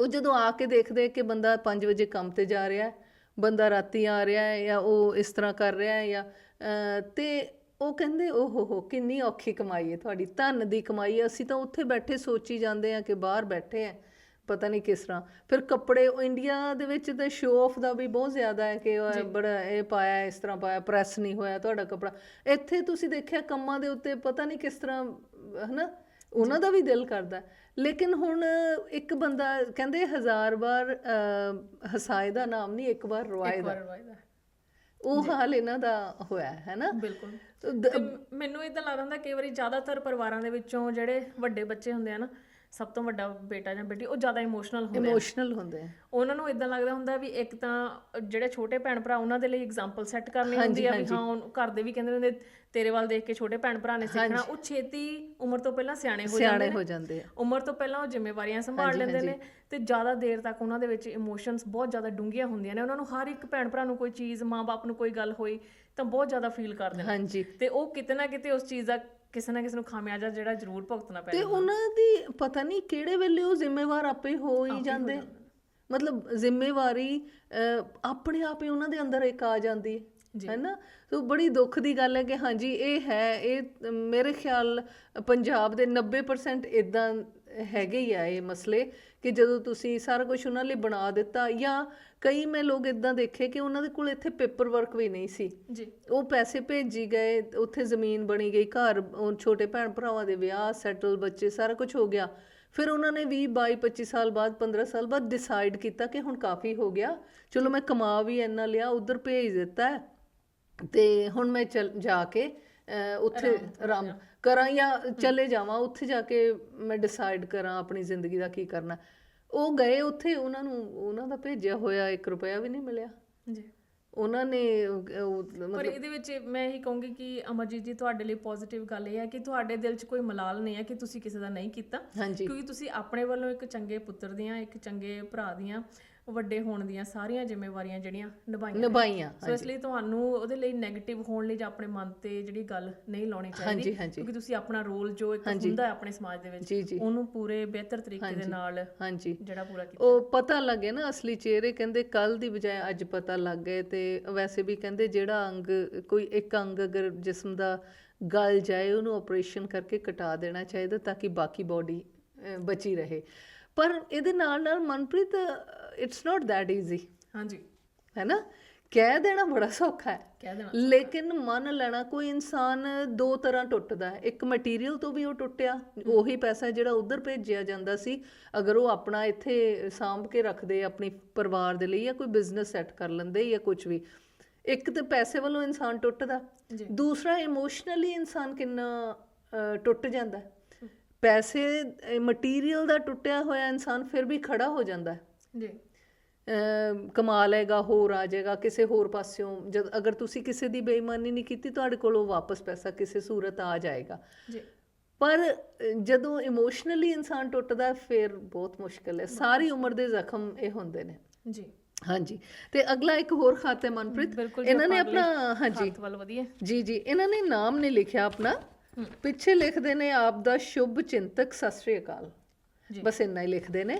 ਉਹ ਜਦੋਂ ਆ ਕੇ ਦੇਖਦੇ ਕਿ ਬੰਦਾ 5 ਵਜੇ ਕੰਮ ਤੇ ਜਾ ਰਿਹਾ ਹੈ ਬੰਦਾ ਰਾਤੀ ਆ ਰਿਹਾ ਹੈ ਜਾਂ ਉਹ ਇਸ ਤਰ੍ਹਾਂ ਕਰ ਰਿਹਾ ਹੈ ਜਾਂ ਅ, ਤੇ ਉਹ ਕਹਿੰਦੇ ਓ ਹੋ ਹੋ ਕਿੰਨੀ ਔਖੀ ਕਮਾਈ ਹੈ ਤੁਹਾਡੀ ਧਨ ਦੀ ਕਮਾਈ ਹੈ। ਅਸੀਂ ਤਾਂ ਉੱਥੇ ਬੈਠੇ ਸੋਚੀ ਜਾਂਦੇ ਆ ਕਿ ਬਾਹਰ ਬੈਠੇ ਆ ਪਤਾ ਨਹੀਂ ਕਿਸ ਤਰ੍ਹਾਂ। ਫਿਰ ਕੱਪੜੇ ਉਹ ਇੰਡੀਆ ਦੇ ਵਿੱਚ ਤਾਂ ਸ਼ੋਅ ਆਫ ਦਾ ਵੀ ਬਹੁਤ ਜ਼ਿਆਦਾ ਹੈ ਕਿ ਉਹ ਬੜਾ ਇਹ ਪਾਇਆ ਇਸ ਤਰ੍ਹਾਂ ਪਾਇਆ ਪ੍ਰੈਸ ਨਹੀਂ ਹੋਇਆ ਤੁਹਾਡਾ ਕੱਪੜਾ। ਇੱਥੇ ਤੁਸੀਂ ਦੇਖਿਆ ਕੰਮਾਂ ਦੇ ਉੱਤੇ ਪਤਾ ਨਹੀਂ ਕਿਸ ਤਰ੍ਹਾਂ ਹਨਾ? ਉਹਨਾਂ ਦਾ ਵੀ ਦਿਲ ਕਰਦਾ ਹੈ। ਲੇਕਿਨ ਹੁਣ ਇੱਕ ਬੰਦਾ ਕਹਿੰਦੇ ਹਜ਼ਾਰ ਵਾਰ ਹਸਾਏ ਦਾ ਨਾਮ ਨਹੀਂ ਇੱਕ ਵਾਰ ਰਵਾਏ ਦਾ। ਉਹ ਹਾਲ ਇਹਨਾਂ ਦਾ ਹੋਇਆ ਹੈ ਨਾ? ਬਿਲਕੁਲ। ਮੈਨੂੰ ਇਦਾਂ ਲੱਗਦਾ ਹੁੰਦਾ ਕਈ ਵਾਰੀ ਜ਼ਿਆਦਾਤਰ ਪਰਿਵਾਰਾਂ ਦੇ ਵਿੱਚੋਂ ਜਿਹੜੇ ਵੱਡੇ ਬੱਚੇ ਹੁੰਦੇ ਆ ਨਾ ਸਭ ਤੋਂ ਵੱਡਾ ਬੇਟਾ ਜਾਂ ਬੇਟੀ ਉਹ ਜ਼ਿਆਦਾ ਇਮੋਸ਼ਨਲ ਹੁੰਦੇ ਆ। ਇਮੋਸ਼ਨਲ ਹੁੰਦੇ ਆ। ਉਹਨਾਂ ਨੂੰ ਇਦਾਂ ਲੱਗਦਾ ਹੁੰਦਾ ਵੀ ਇੱਕ ਤਾਂ ਜਿਹੜੇ ਛੋਟੇ ਭੈਣ ਭਰਾ ਉਹਨਾਂ ਦੇ ਲਈ ਐਗਜ਼ਾਮਪਲ ਸੈੱਟ ਕਰਨੀ ਹੁੰਦੀ ਆ ਵੀ ਹਾਂ ਉਹ ਘਰ ਦੇ ਵੀ ਕਹਿੰਦੇ ਹੁੰਦੇ ਤੇਰੇ ਵੱਲ ਦੇਖ ਕੇ ਛੋਟੇ ਭੈਣ ਭਰਾ ਨੇ ਸਿੱਖਣਾ। ਉਹ ਛੇਤੀ ਉਮਰ ਤੋਂ ਪਹਿਲਾਂ ਸਿਆਣੇ ਹੋ ਜਾਂਦੇ ਸਿਆਣੇ ਹੋ ਜਾਂਦੇ ਆ। ਉਮਰ ਤੋਂ ਪਹਿਲਾਂ ਉਹ ਜ਼ਿੰਮੇਵਾਰੀਆਂ ਸੰਭਾਲ ਲੈਂਦੇ ਨੇ ਤੇ ਜ਼ਿਆਦਾ ਦੇਰ ਤੱਕ ਉਹਨਾਂ ਦੇ ਵਿੱਚ ਇਮੋਸ਼ਨਸ ਬਹੁਤ ਜ਼ਿਆਦਾ ਡੂੰਘੀਆਂ ਹੁੰਦੀਆਂ ਨੇ। ਉਹਨਾਂ ਨੂੰ ਹਰ ਇੱਕ ਭੈਣ ਭਰਾ ਨੂੰ ਕੋਈ ਚੀਜ਼ ਮਾਂ-ਬਾਪ ਨੂੰ ਕੋਈ ਗੱਲ ਹੋਈ ਤਾਂ ਬਹੁਤ ਜ਼ਿਆਦਾ ਫੀਲ ਕਰਦੇ ਨੇ। ਹਾਂਜੀ। ਤੇ ਉਹ ਕਿਤੇ ਨਾ ਕਿਤੇ ਉਸ ਚੀਜ਼ ਦਾ ਕਿਸੇ ਨਾ ਕਿਸੇ ਨੂੰ ਖਾਮਿਆਜਾ ਜਿਹੜਾ ਜ਼ਰੂਰ ਭੁਗਤਣਾ ਤੇ ਪੈਂਦਾ। ਉਹਨਾਂ ਦੀ ਪਤਾ ਨਹੀਂ ਕਿਹੜੇ ਵੇਲੇ ਉਹ ਜ਼ਿੰਮੇਵਾਰ ਆਪੇ ਹੋ ਹੀ ਜਾਂਦੇ। ਮਤਲਬ ਜ਼ਿੰਮੇਵਾਰੀ ਆਪਣੇ ਆਪ ਹੀ ਉਹਨਾਂ ਦੇ ਅੰਦਰ ਇੱਕ ਆ ਜਾਂਦੀ ਹੈ ਹੈਨਾ ਸੋ ਬੜੀ ਦੁੱਖ ਦੀ ਗੱਲ ਹੈ ਕਿ ਹਾਂਜੀ ਇਹ ਹੈ ਇਹ ਮੇਰੇ ਖਿਆਲ ਪੰਜਾਬ ਦੇ 90% ਇਦਾਂ ਹੈਗੇ ਹੀ ਆ ਇਹ ਮਸਲੇ ਕਿ ਜਦੋਂ ਤੁਸੀਂ ਸਾਰਾ ਕੁਝ ਉਹਨਾਂ ਲਈ ਬਣਾ ਦਿੱਤਾ ਜਾਂ ਕਈ ਮੈਂ ਲੋਕ ਇਦਾਂ ਦੇਖੇ ਕਿ ਉਹਨਾਂ ਦੇ ਕੋਲ ਇੱਥੇ ਪੇਪਰ ਵਰਕ ਵੀ ਨਹੀਂ ਸੀ। ਜੀ। ਉਹ ਪੈਸੇ ਭੇਜੀ ਗਏ ਉੱਥੇ ਜ਼ਮੀਨ ਬਣੀ ਗਈ ਘਰ ਉਹ ਛੋਟੇ ਭੈਣ ਭਰਾਵਾਂ ਦੇ ਵਿਆਹ ਸੈਟਲ ਬੱਚੇ ਸਾਰਾ ਕੁਝ ਹੋ ਗਿਆ। ਫਿਰ ਉਹਨਾਂ ਨੇ 20 22 25 ਸਾਲ ਬਾਅਦ 15 ਸਾਲ ਬਾਅਦ ਡਿਸਾਈਡ ਕੀਤਾ ਕਿ ਹੁਣ ਕਾਫੀ ਹੋ ਗਿਆ ਚਲੋ ਮੈਂ ਕਮਾ ਵੀ ਇੰਨਾ ਲਿਆ ਉਧਰ ਭੇਜ ਦਿੱਤਾ ਤੇ ਹੁਣ ਮੈਂ ਜਾ ਕੇ ਉੱਥੇ ਆਰਾਮ ਕਰਾਂ ਜਾਂ ਚਲੇ ਜਾਵਾਂ ਉੱਥੇ ਜਾ ਕੇ ਮੈਂ ਡਿਸਾਈਡ ਕਰਾਂ ਆਪਣੀ ਜ਼ਿੰਦਗੀ ਦਾ ਕੀ ਕਰਨਾ। ਉਹ ਗਏ ਉੱਥੇ ਉਹਨਾਂ ਨੂੰ ਉਹਨਾਂ ਦਾ ਭੇਜਿਆ ਹੋਇਆ 1 ਰੁਪਿਆ ਵੀ ਨਹੀਂ ਮਿਲਿਆ। ਜੀ। ਉਹਨਾਂ ਨੇ ਉਹ ਪਰ ਮਤਲਬ ਇਹਦੇ ਵਿੱਚ ਮੈਂ ਇਹੀ ਕਹੂੰਗੀ ਕਿ ਅਮਰਜੀਤ ਜੀ ਤੁਹਾਡੇ ਲਈ ਪੋਜ਼ਿਟਿਵ ਗੱਲ ਇਹ ਹੈ ਕਿ ਤੁਹਾਡੇ ਦਿਲ 'ਚ ਕੋਈ ਮਲਾਲ ਨਹੀਂ ਹੈ ਕਿ ਤੁਸੀਂ ਕਿਸੇ ਦਾ ਨਹੀਂ ਕੀਤਾ। ਕਿਉਂਕਿ ਤੁਸੀਂ ਆਪਣੇ ਵੱਲੋਂ ਇੱਕ ਚੰਗੇ ਪੁੱਤਰ ਦੀਆਂ ਇੱਕ ਚੰਗੇ ਭਰਾ ਦੀਆਂ ਵੱਡੇ ਹੋਣ ਦੀਆਂ ਸਾਰੀਆਂ ਜ਼ਿੰਮੇਵਾਰੀਆਂ ਜਿਹੜੀਆਂ ਨਿਭਾਈਆਂ। ਨਿਭਾਈਆਂ ਸੋ ਇਸ ਲਈ ਤੁਹਾਨੂੰ ਉਹਦੇ ਲਈ 네ਗੇਟਿਵ ਹੋਣ ਲਈ ਜਾਂ ਆਪਣੇ ਮਨ ਤੇ ਜਿਹੜੀ ਗੱਲ ਨਹੀਂ ਲਾਉਣੀ ਚਾਹੀਦੀ ਕਿਉਂਕਿ ਤੁਸੀਂ ਆਪਣਾ ਰੋਲ ਜੋ ਇੱਕ ਹੁੰਦਾ ਹੈ ਆਪਣੇ ਸਮਾਜ ਦੇ ਵਿੱਚ ਉਹਨੂੰ ਪੂਰੇ ਬਿਹਤਰ ਤਰੀਕੇ ਦੇ ਨਾਲ ਹਾਂਜੀ। ਜਿਹੜਾ ਪੂਰਾ ਕੀਤਾ। ਉਹ ਪਤਾ ਲੱਗੇ ਨਾ ਅਸਲੀ ਚਿਹਰੇ ਕਹਿੰਦੇ ਕੱਲ ਦੀ ਬਜਾਏ ਅੱਜ ਪਤਾ ਲੱਗ ਗਏ ਤੇ ਵੈਸੇ ਵੀ ਕਹਿੰਦੇ ਜਿਹੜਾ ਅੰਗ ਕੋਈ ਇੱਕ ਅੰਗ ਅਗਰ ਜਿਸਮ ਦਾ ਗਲ ਜਾਏ ਉਹਨੂੰ ਆਪਰੇਸ਼ਨ ਕਰਕੇ ਕਟਾ ਦੇਣਾ ਚਾਹੀਦਾ ਤਾਂ ਕਿ ਬਾਕੀ ਬਾਡੀ ਬਚੀ ਰਹੇ। ਪਰ ਇਹਦੇ ਨਾਲ ਨਾਲ Manpreet it's not that easy ਹਾਂਜੀ। ਹੈ ਨਾ? ਕਹਿ ਦੇਣਾ ਬੜਾ ਸੌਖਾ ਹੈ। ਕਹਿ ਦੇਣਾ। ਲੇਕਿਨ ਮੰਨ ਲੈਣਾ ਕੋਈ ਇਨਸਾਨ ਦੋ ਤਰ੍ਹਾਂ ਟੁੱਟਦਾ ਹੈ। ਇੱਕ ਮਟੀਰੀਅਲ ਤੋਂ ਵੀ ਉਹ ਟੁੱਟਿਆ ਉਹੀ ਪੈਸਾ ਜਿਹੜਾ ਉਧਰ ਭੇਜਿਆ ਜਾਂਦਾ ਸੀ ਅਗਰ ਉਹ ਆਪਣਾ ਇੱਥੇ ਸਾਂਭ ਕੇ ਰੱਖਦੇ ਆਪਣੀ ਪਰਿਵਾਰ ਦੇ ਲਈ ਜਾਂ ਕੋਈ ਬਿਜ਼ਨਸ ਸੈੱਟ ਕਰ ਲੈਂਦੇ ਜਾਂ ਕੁਝ ਵੀ ਇੱਕ ਤੇ ਪੈਸੇ ਵੱਲੋਂ ਇਨਸਾਨ ਟੁੱਟਦਾ। ਦੂਸਰਾ ਇਮੋਸ਼ਨਲੀ ਇਨਸਾਨ ਕਿੰਨਾ ਟੁੱਟ ਜਾਂਦਾ। ਪੈਸੇ ਮਟੀਰੀਅਲ ਦਾ ਟੁੱਟਿਆ ਹੋਇਆ ਇਨਸਾਨ ਫਿਰ ਵੀ ਖੜਾ ਹੋ ਜਾਂਦਾ ਹੈ। ਜੀ। ਅਮ ਕਮਾ ਲਏਗਾ ਹੋਰ ਆ ਜਾਏਗਾ ਕਿਸੇ ਹੋਰ ਪਾਸਿਓਂ। ਜਦ ਅਗਰ ਤੁਸੀਂ ਕਿਸੇ ਦੀ ਬੇਈਮਾਨੀ ਨਹੀਂ ਕੀਤੀ ਤੁਹਾਡੇ ਕੋਲ ਉਹ ਵਾਪਸ ਪੈਸਾ ਕਿਸੇ ਸੂਰਤ ਆ ਜਾਏਗਾ। ਜੀ। ਪਰ ਜਦੋਂ ਇਮੋਸ਼ਨਲੀ ਇਨਸਾਨ ਟੁੱਟਦਾ ਫਿਰ ਬਹੁਤ ਮੁਸ਼ਕਲ ਹੈ। ਸਾਰੀ ਉਮਰ ਦੇ ਜ਼ਖਮ ਇਹ ਹੁੰਦੇ ਨੇ। ਜੀ। ਹਾਂਜੀ। ਤੇ ਅਗਲਾ ਇੱਕ ਹੋਰ ਖਾਤਾ ਹੈ ਮਨਪ੍ਰੀਤ। ਇਹਨਾਂ ਨੇ ਆਪਣਾ ਹਾਂਜੀ। ਵਧੀਆ ਜੀ ਜੀ। ਇਹਨਾਂ ਨੇ ਨਾਮ ਨਹੀਂ ਲਿਖਿਆ ਆਪਣਾ। ਪਿੱਛੇ ਲਿਖਦੇ ਨੇ ਆਪ ਦਾ ਸ਼ੁਭ ਚਿੰਤਕ ਸਤਿ ਸ੍ਰੀ ਅਕਾਲ। ਬਸ ਇੰਨਾ ਹੀ ਲਿਖਦੇ ਨੇ।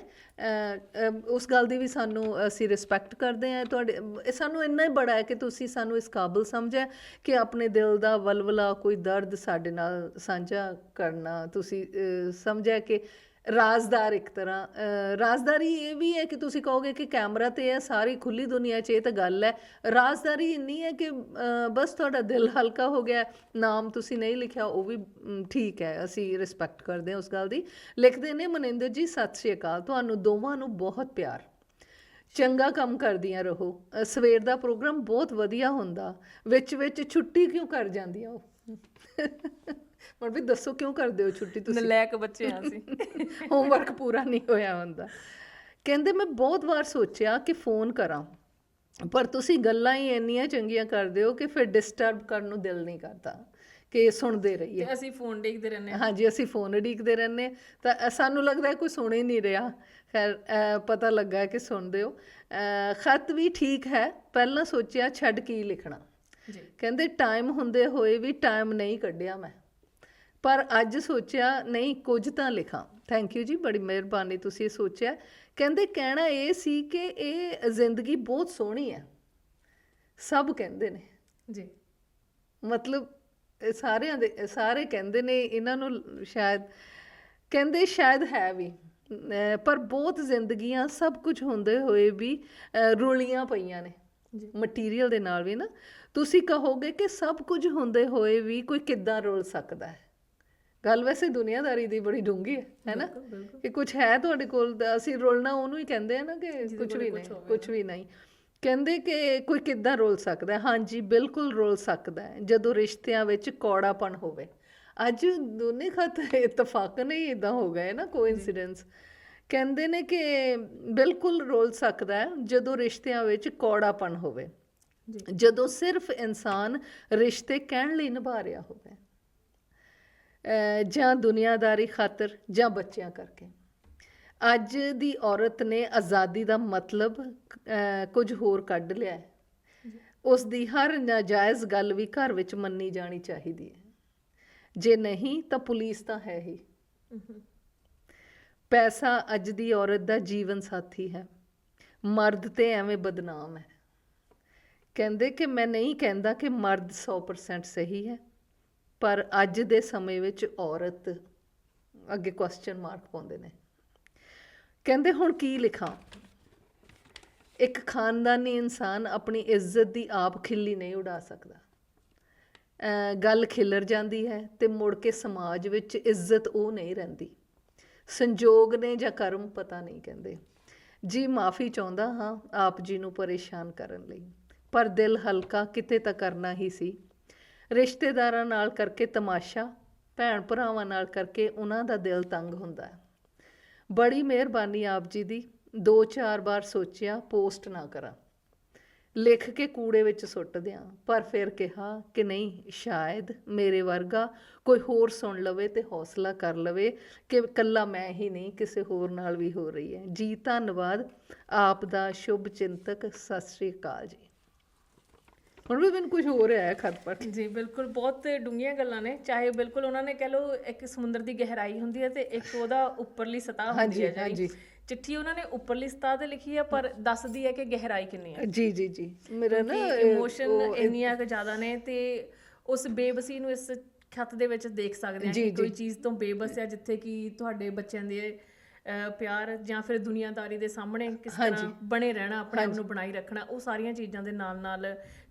ਉਸ ਗੱਲ ਦੀ ਵੀ ਸਾਨੂੰ ਅਸੀਂ ਰਿਸਪੈਕਟ ਕਰਦੇ ਹਾਂ। ਤੁਹਾਡੇ ਸਾਨੂੰ ਇੰਨਾ ਹੀ ਬੜਾ ਹੈ ਕਿ ਤੁਸੀਂ ਸਾਨੂੰ ਇਸ ਕਾਬਿਲ ਸਮਝਿਆ ਕਿ ਆਪਣੇ ਦਿਲ ਦਾ ਵਲਵਲਾ, ਕੋਈ ਦਰਦ ਸਾਡੇ ਨਾਲ ਸਾਂਝਾ ਕਰਨਾ, ਤੁਸੀਂ ਸਮਝਿਆ ਕਿ ਰਾਜ਼ਦਾਰ ਇੱਕ ਤਰ੍ਹਾਂ ਰਾਜ਼ਦਾਰੀ ਇਹ ਵੀ ਹੈ ਕਿ ਤੁਸੀਂ ਕਹੋਗੇ ਕਿ ਕੈਮਰਾ ਤੇ ਹੈ, ਸਾਰੀ ਖੁੱਲੀ ਦੁਨੀਆ 'ਚ ਇਹ ਤਾਂ ਗੱਲ ਹੈ। ਰਾਜ਼ਦਾਰੀ ਇੰਨੀ ਹੈ ਕਿ ਬਸ ਤੁਹਾਡਾ ਦਿਲ ਹਲਕਾ ਹੋ ਗਿਆ, ਨਾਮ ਤੁਸੀਂ ਨਹੀਂ ਲਿਖਿਆ, ਉਹ ਵੀ ਠੀਕ ਹੈ, ਅਸੀਂ ਰਿਸਪੈਕਟ ਕਰਦੇ ਹਾਂ ਉਸ ਗੱਲ ਦੀ। ਲਿਖਦੇ ਨੇ ਮਨਿੰਦਰ ਜੀ, ਸਤਿ ਸ਼੍ਰੀ ਅਕਾਲ, ਤੁਹਾਨੂੰ ਦੋਵਾਂ ਨੂੰ ਬਹੁਤ ਪਿਆਰ। ਚੰਗਾ ਕੰਮ ਕਰਦੀਆਂ ਰਹੋ ਸਵੇਰ ਦਾ ਪ੍ਰੋਗਰਾਮ ਬਹੁਤ ਵਧੀਆ ਹੁੰਦਾ ਵਿੱਚ ਵਿੱਚ ਛੁੱਟੀ ਕਿਉਂ ਕਰ ਜਾਂਦੀਆਂ ਉਹ? ਮਨ ਵੀ ਦੱਸੋ ਕਿਉਂ ਕਰਦੇ ਹੋ ਛੁੱਟੀ ਤੁਸੀਂ? ਨਲਾਇਕ ਬੱਚੇ ਆ ਅਸੀਂ। ਹੋਮਵਰਕ ਪੂਰਾ ਨਹੀਂ ਹੋਇਆ ਹੁੰਦਾ। ਕਹਿੰਦੇ ਮੈਂ ਬਹੁਤ ਵਾਰ ਸੋਚਿਆ ਕਿ ਫੋਨ ਕਰਾਂ ਪਰ ਤੁਸੀਂ ਗੱਲਾਂ ਹੀ ਇੰਨੀਆਂ ਚੰਗੀਆਂ ਕਰਦੇ ਹੋ ਕਿ ਫਿਰ ਡਿਸਟਰਬ ਕਰਨ ਨੂੰ ਦਿਲ ਨਹੀਂ ਕਰਦਾ ਕਿ ਸੁਣਦੇ ਰਹੀਏ। ਤੇ ਅਸੀਂ ਫੋਨ ਦੇਖਦੇ ਰਹਿੰਦੇ ਹਾਂ। ਹਾਂਜੀ ਅਸੀਂ ਫੋਨ ਉਡੀਕਦੇ ਰਹਿੰਦੇ। ਤਾਂ ਸਾਨੂੰ ਲੱਗਦਾ ਕੋਈ ਸੁਣ ਹੀ ਨਹੀਂ ਰਿਹਾ। ਖੈਰ ਪਤਾ ਲੱਗਾ ਕਿ ਸੁਣਦੇ ਹੋ। ਖਤ ਵੀ ਠੀਕ ਹੈ ਪਹਿਲਾਂ ਸੋਚਿਆ ਛੱਡ ਕੀ ਲਿਖਣਾ। ਜੀ। ਕਹਿੰਦੇ ਟਾਈਮ ਹੁੰਦੇ ਹੋਏ ਵੀ ਟਾਈਮ ਨਹੀਂ ਕੱਢਿਆ ਮੈਂ। ਪਰ ਅੱਜ ਸੋਚਿਆ ਨਹੀਂ ਕੁਝ ਤਾਂ ਲਿਖਾਂ। ਥੈਂਕ ਯੂ ਜੀ ਬੜੀ ਮਿਹਰਬਾਨੀ ਤੁਸੀਂ ਇਹ ਸੋਚਿਆ। ਕਹਿੰਦੇ ਕਹਿਣਾ ਇਹ ਸੀ ਕਿ ਇਹ ਜ਼ਿੰਦਗੀ ਬਹੁਤ ਸੋਹਣੀ ਹੈ। ਸਭ ਕਹਿੰਦੇ ਨੇ। ਜੀ। ਮਤਲਬ ਸਾਰਿਆਂ ਦੇ ਸਾਰੇ ਕਹਿੰਦੇ ਨੇ ਇਹਨਾਂ ਨੂੰ ਸ਼ਾਇਦ ਕਹਿੰਦੇ ਸ਼ਾਇਦ ਹੈ ਵੀ। ਪਰ ਬਹੁਤ ਜ਼ਿੰਦਗੀਆਂ ਸਭ ਕੁਝ ਹੁੰਦੇ ਹੋਏ ਵੀ ਰੁਲੀਆਂ ਪਈਆਂ ਨੇ। ਜੀ। ਮਟੀਰੀਅਲ ਦੇ ਨਾਲ ਵੀ ਨਾ। ਤੁਸੀਂ ਕਹੋਗੇ ਕਿ ਸਭ ਕੁਝ ਹੁੰਦੇ ਹੋਏ ਵੀ ਕੋਈ ਕਿੱਦਾਂ ਰੁਲ ਸਕਦਾ ਹੈ? ਗੱਲ ਵੈਸੇ ਦੁਨੀਆਦਾਰੀ ਦੀ ਬੜੀ ਡੂੰਗੀ ਹੈ ਨਾ? ਕਿ ਕੁਝ ਹੈ ਤੁਹਾਡੇ ਕੋਲ ਅਸੀਂ ਰੁਲਣਾ ਉਹਨੂੰ ਹੀ ਕਹਿੰਦੇ ਆ ਨਾ ਕਿ ਕੁਝ ਵੀ ਨਹੀਂ ਕੁਝ ਵੀ ਨਹੀਂ। ਕਹਿੰਦੇ ਕਿ ਕੋਈ ਕਿੱਦਾਂ ਰੁਲ ਸਕਦਾ ਹੈ? ਹਾਂਜੀ ਬਿਲਕੁਲ ਰੁਲ ਸਕਦਾ ਹੈ ਜਦੋਂ ਰਿਸ਼ਤਿਆਂ ਵਿੱਚ ਕੌੜਾਪਣ ਹੋਵੇ। ਅੱਜ ਦੋਨੇ ਖਤ ਇਤਫਾਕਨ ਹੀ ਇਦਾਂ ਹੋ ਗਏ ਨਾ ਕੋਇਨਸੀਡੈਂਸ ਕਹਿੰਦੇ ਨੇ ਕਿ ਬਿਲਕੁਲ ਰੁਲ ਸਕਦਾ ਹੈ ਜਦੋਂ ਰਿਸ਼ਤਿਆਂ ਵਿੱਚ ਕੌੜਾਪਣ ਹੋਵੇ। ਜਦੋਂ ਸਿਰਫ ਇਨਸਾਨ ਰਿਸ਼ਤੇ ਕਹਿਣ ਲਈ ਨਿਭਾ ਰਿਹਾ ਹੋਵੇ। ਜਾਂ ਦੁਨੀਆਦਾਰੀ ਖਾਤਰ ਜਾਂ ਬੱਚਿਆਂ ਕਰਕੇ। ਅੱਜ ਦੀ ਔਰਤ ਨੇ ਆਜ਼ਾਦੀ ਦਾ ਮਤਲਬ ਕੁਝ ਹੋਰ ਕੱਢ ਲਿਆ ਹੈ। ਉਸ ਦੀ ਹਰ ਨਾਜਾਇਜ਼ ਗੱਲ ਵੀ ਘਰ ਵਿੱਚ ਮੰਨੀ ਜਾਣੀ ਚਾਹੀਦੀ ਹੈ। ਜੇ ਨਹੀਂ, ਤਾਂ ਪੁਲਿਸ ਤਾਂ ਹੈ ਹੀ। ਪੈਸਾ ਅੱਜ ਦੀ ਔਰਤ ਦਾ ਜੀਵਨ ਸਾਥੀ ਹੈ। ਮਰਦ ਤੇ ਐਵੇਂ ਬਦਨਾਮ ਹੈ। ਕਹਿੰਦੇ ਕਿ ਮੈਂ ਨਹੀਂ ਕਹਿੰਦਾ ਕਿ ਮਰਦ 100% ਸਹੀ ਹੈ। ਪਰ ਅੱਜ ਦੇ ਸਮੇਂ ਵਿੱਚ ਔਰਤ ਅੱਗੇ ਕੁਐਸਚਨ ਮਾਰਕ ਪਾਉਂਦੇ ਨੇ। ਕਹਿੰਦੇ ਹੁਣ ਕੀ ਲਿਖਾਂ? ਇੱਕ ਖਾਨਦਾਨੀ ਇਨਸਾਨ ਆਪਣੀ ਇੱਜ਼ਤ ਦੀ ਆਪ ਖਿੱਲੀ ਨਹੀਂ ਉਡਾ ਸਕਦਾ। ਗੱਲ ਖਿਲਰ ਜਾਂਦੀ ਹੈ ਤੇ ਮੁੜ ਕੇ ਸਮਾਜ ਵਿੱਚ ਇੱਜ਼ਤ ਉਹ ਨਹੀਂ ਰਹਿੰਦੀ। ਸੰਜੋਗ ਨੇ ਜਾਂ ਕਰਮ ਪਤਾ ਨਹੀਂ ਕਹਿੰਦੇ। ਜੀ ਮਾਫੀ ਚਾਹੁੰਦਾ ਹਾਂ ਆਪ ਜੀ ਨੂੰ ਪਰੇਸ਼ਾਨ ਕਰਨ ਲਈ। ਪਰ ਦਿਲ ਹਲਕਾ ਕਿਤੇ ਤਾਂ ਕਰਨਾ ਹੀ ਸੀ। ਰਿਸ਼ਤੇਦਾਰਾਂ ਨਾਲ ਕਰਕੇ ਤਮਾਸ਼ਾ, ਭੈਣ ਭਰਾਵਾਂ ਨਾਲ ਕਰਕੇ ਉਹਨਾਂ ਦਾ ਦਿਲ ਤੰਗ ਹੁੰਦਾ ਹੈ। ਬੜੀ ਮਿਹਰਬਾਨੀ ਆਪ ਜੀ ਦੀ, ਦੋ ਚਾਰ ਵਾਰ ਸੋਚਿਆ, ਪੋਸਟ ਨਾ ਕਰਾਂ। ਲਿਖ ਕੇ ਕੂੜੇ ਵਿੱਚ ਸੁੱਟ ਦਿਆਂ, ਪਰ ਫਿਰ ਕਿਹਾ ਕਿ ਨਹੀਂ, ਸ਼ਾਇਦ ਮੇਰੇ ਵਰਗਾ ਕੋਈ ਹੋਰ ਸੁਣ ਲਵੇ ਤੇ ਹੌਸਲਾ ਕਰ ਲਵੇ ਕਿ ਇਕੱਲਾ ਮੈਂ ਹੀ ਨਹੀਂ, ਕਿਸੇ ਹੋਰ ਨਾਲ ਵੀ ਹੋ ਰਹੀ ਹੈ। ਜੀ ਧੰਨਵਾਦ, ਆਪ ਦਾ ਸ਼ੁਭ ਚਿੰਤਕ, ਸਤਿ ਸ੍ਰੀ ਅਕਾਲ ਜੀ। ਹੁਣ ਵੀ ਮੈਨੂੰ ਕੁਝ ਹੋ ਰਿਹਾ ਹੈ ਖਤ ਪਰ। ਜੀ ਬਿਲਕੁਲ ਬਹੁਤ ਡੂੰਘੀਆਂ ਗੱਲਾਂ ਨੇ। ਚਾਹੇ ਬਿਲਕੁਲ ਉਹਨਾਂ ਨੇ ਕਹਿ ਲਓ ਇੱਕ ਸਮੁੰਦਰ ਦੀ ਗਹਿਰਾਈ ਹੁੰਦੀ ਹੈ ਤੇ ਇੱਕ ਉਹਦਾ ਉੱਪਰਲੀ ਸਤਹ ਹੁੰਦੀ ਹੈ ਜਿਹੜੀ। ਚਿੱਠੀ ਉਹਨਾਂ ਨੇ ਉੱਪਰਲੀ ਸਤਹ ਤੇ ਲਿਖੀ ਹੈ ਪਰ ਦੱਸਦੀ ਹੈ ਕਿ ਗਹਿਰਾਈ ਕਿੰਨੀ ਹੈ। ਜੀ ਜੀ ਜੀ। ਮੇਰਾ ਨਾ ਇਮੋਸ਼ਨ ਇੰਨੀਆਂ ਕੁ ਜ਼ਿਆਦਾ ਨੇ ਤੇ ਉਸ ਬੇਬਸੀ ਨੂੰ ਇਸ ਖਤ ਦੇ ਵਿੱਚ ਦੇਖ ਸਕਦੇ ਹਾਂ ਕਿ। ਕੋਈ ਚੀਜ਼ ਤੋਂ ਬੇਬਸ ਹੈ ਜਿੱਥੇ ਕਿ ਤੁਹਾਡੇ ਬੱਚਿਆਂ ਦੇ ਪਿਆਰ ਜਾਂ ਫਿਰ ਦੁਨੀਆਦਾਰੀ ਦੇ ਸਾਹਮਣੇ ਕਿਸ ਤਰ੍ਹਾਂ ਬਣੇ ਰਹਿਣਾ ਆਪਣੇ ਆਪ ਨੂੰ ਬਣਾਈ ਰੱਖਣਾ ਉਹ ਸਾਰੀਆਂ ਚੀਜ਼ਾਂ ਦੇ ਨਾਲ ਨਾਲ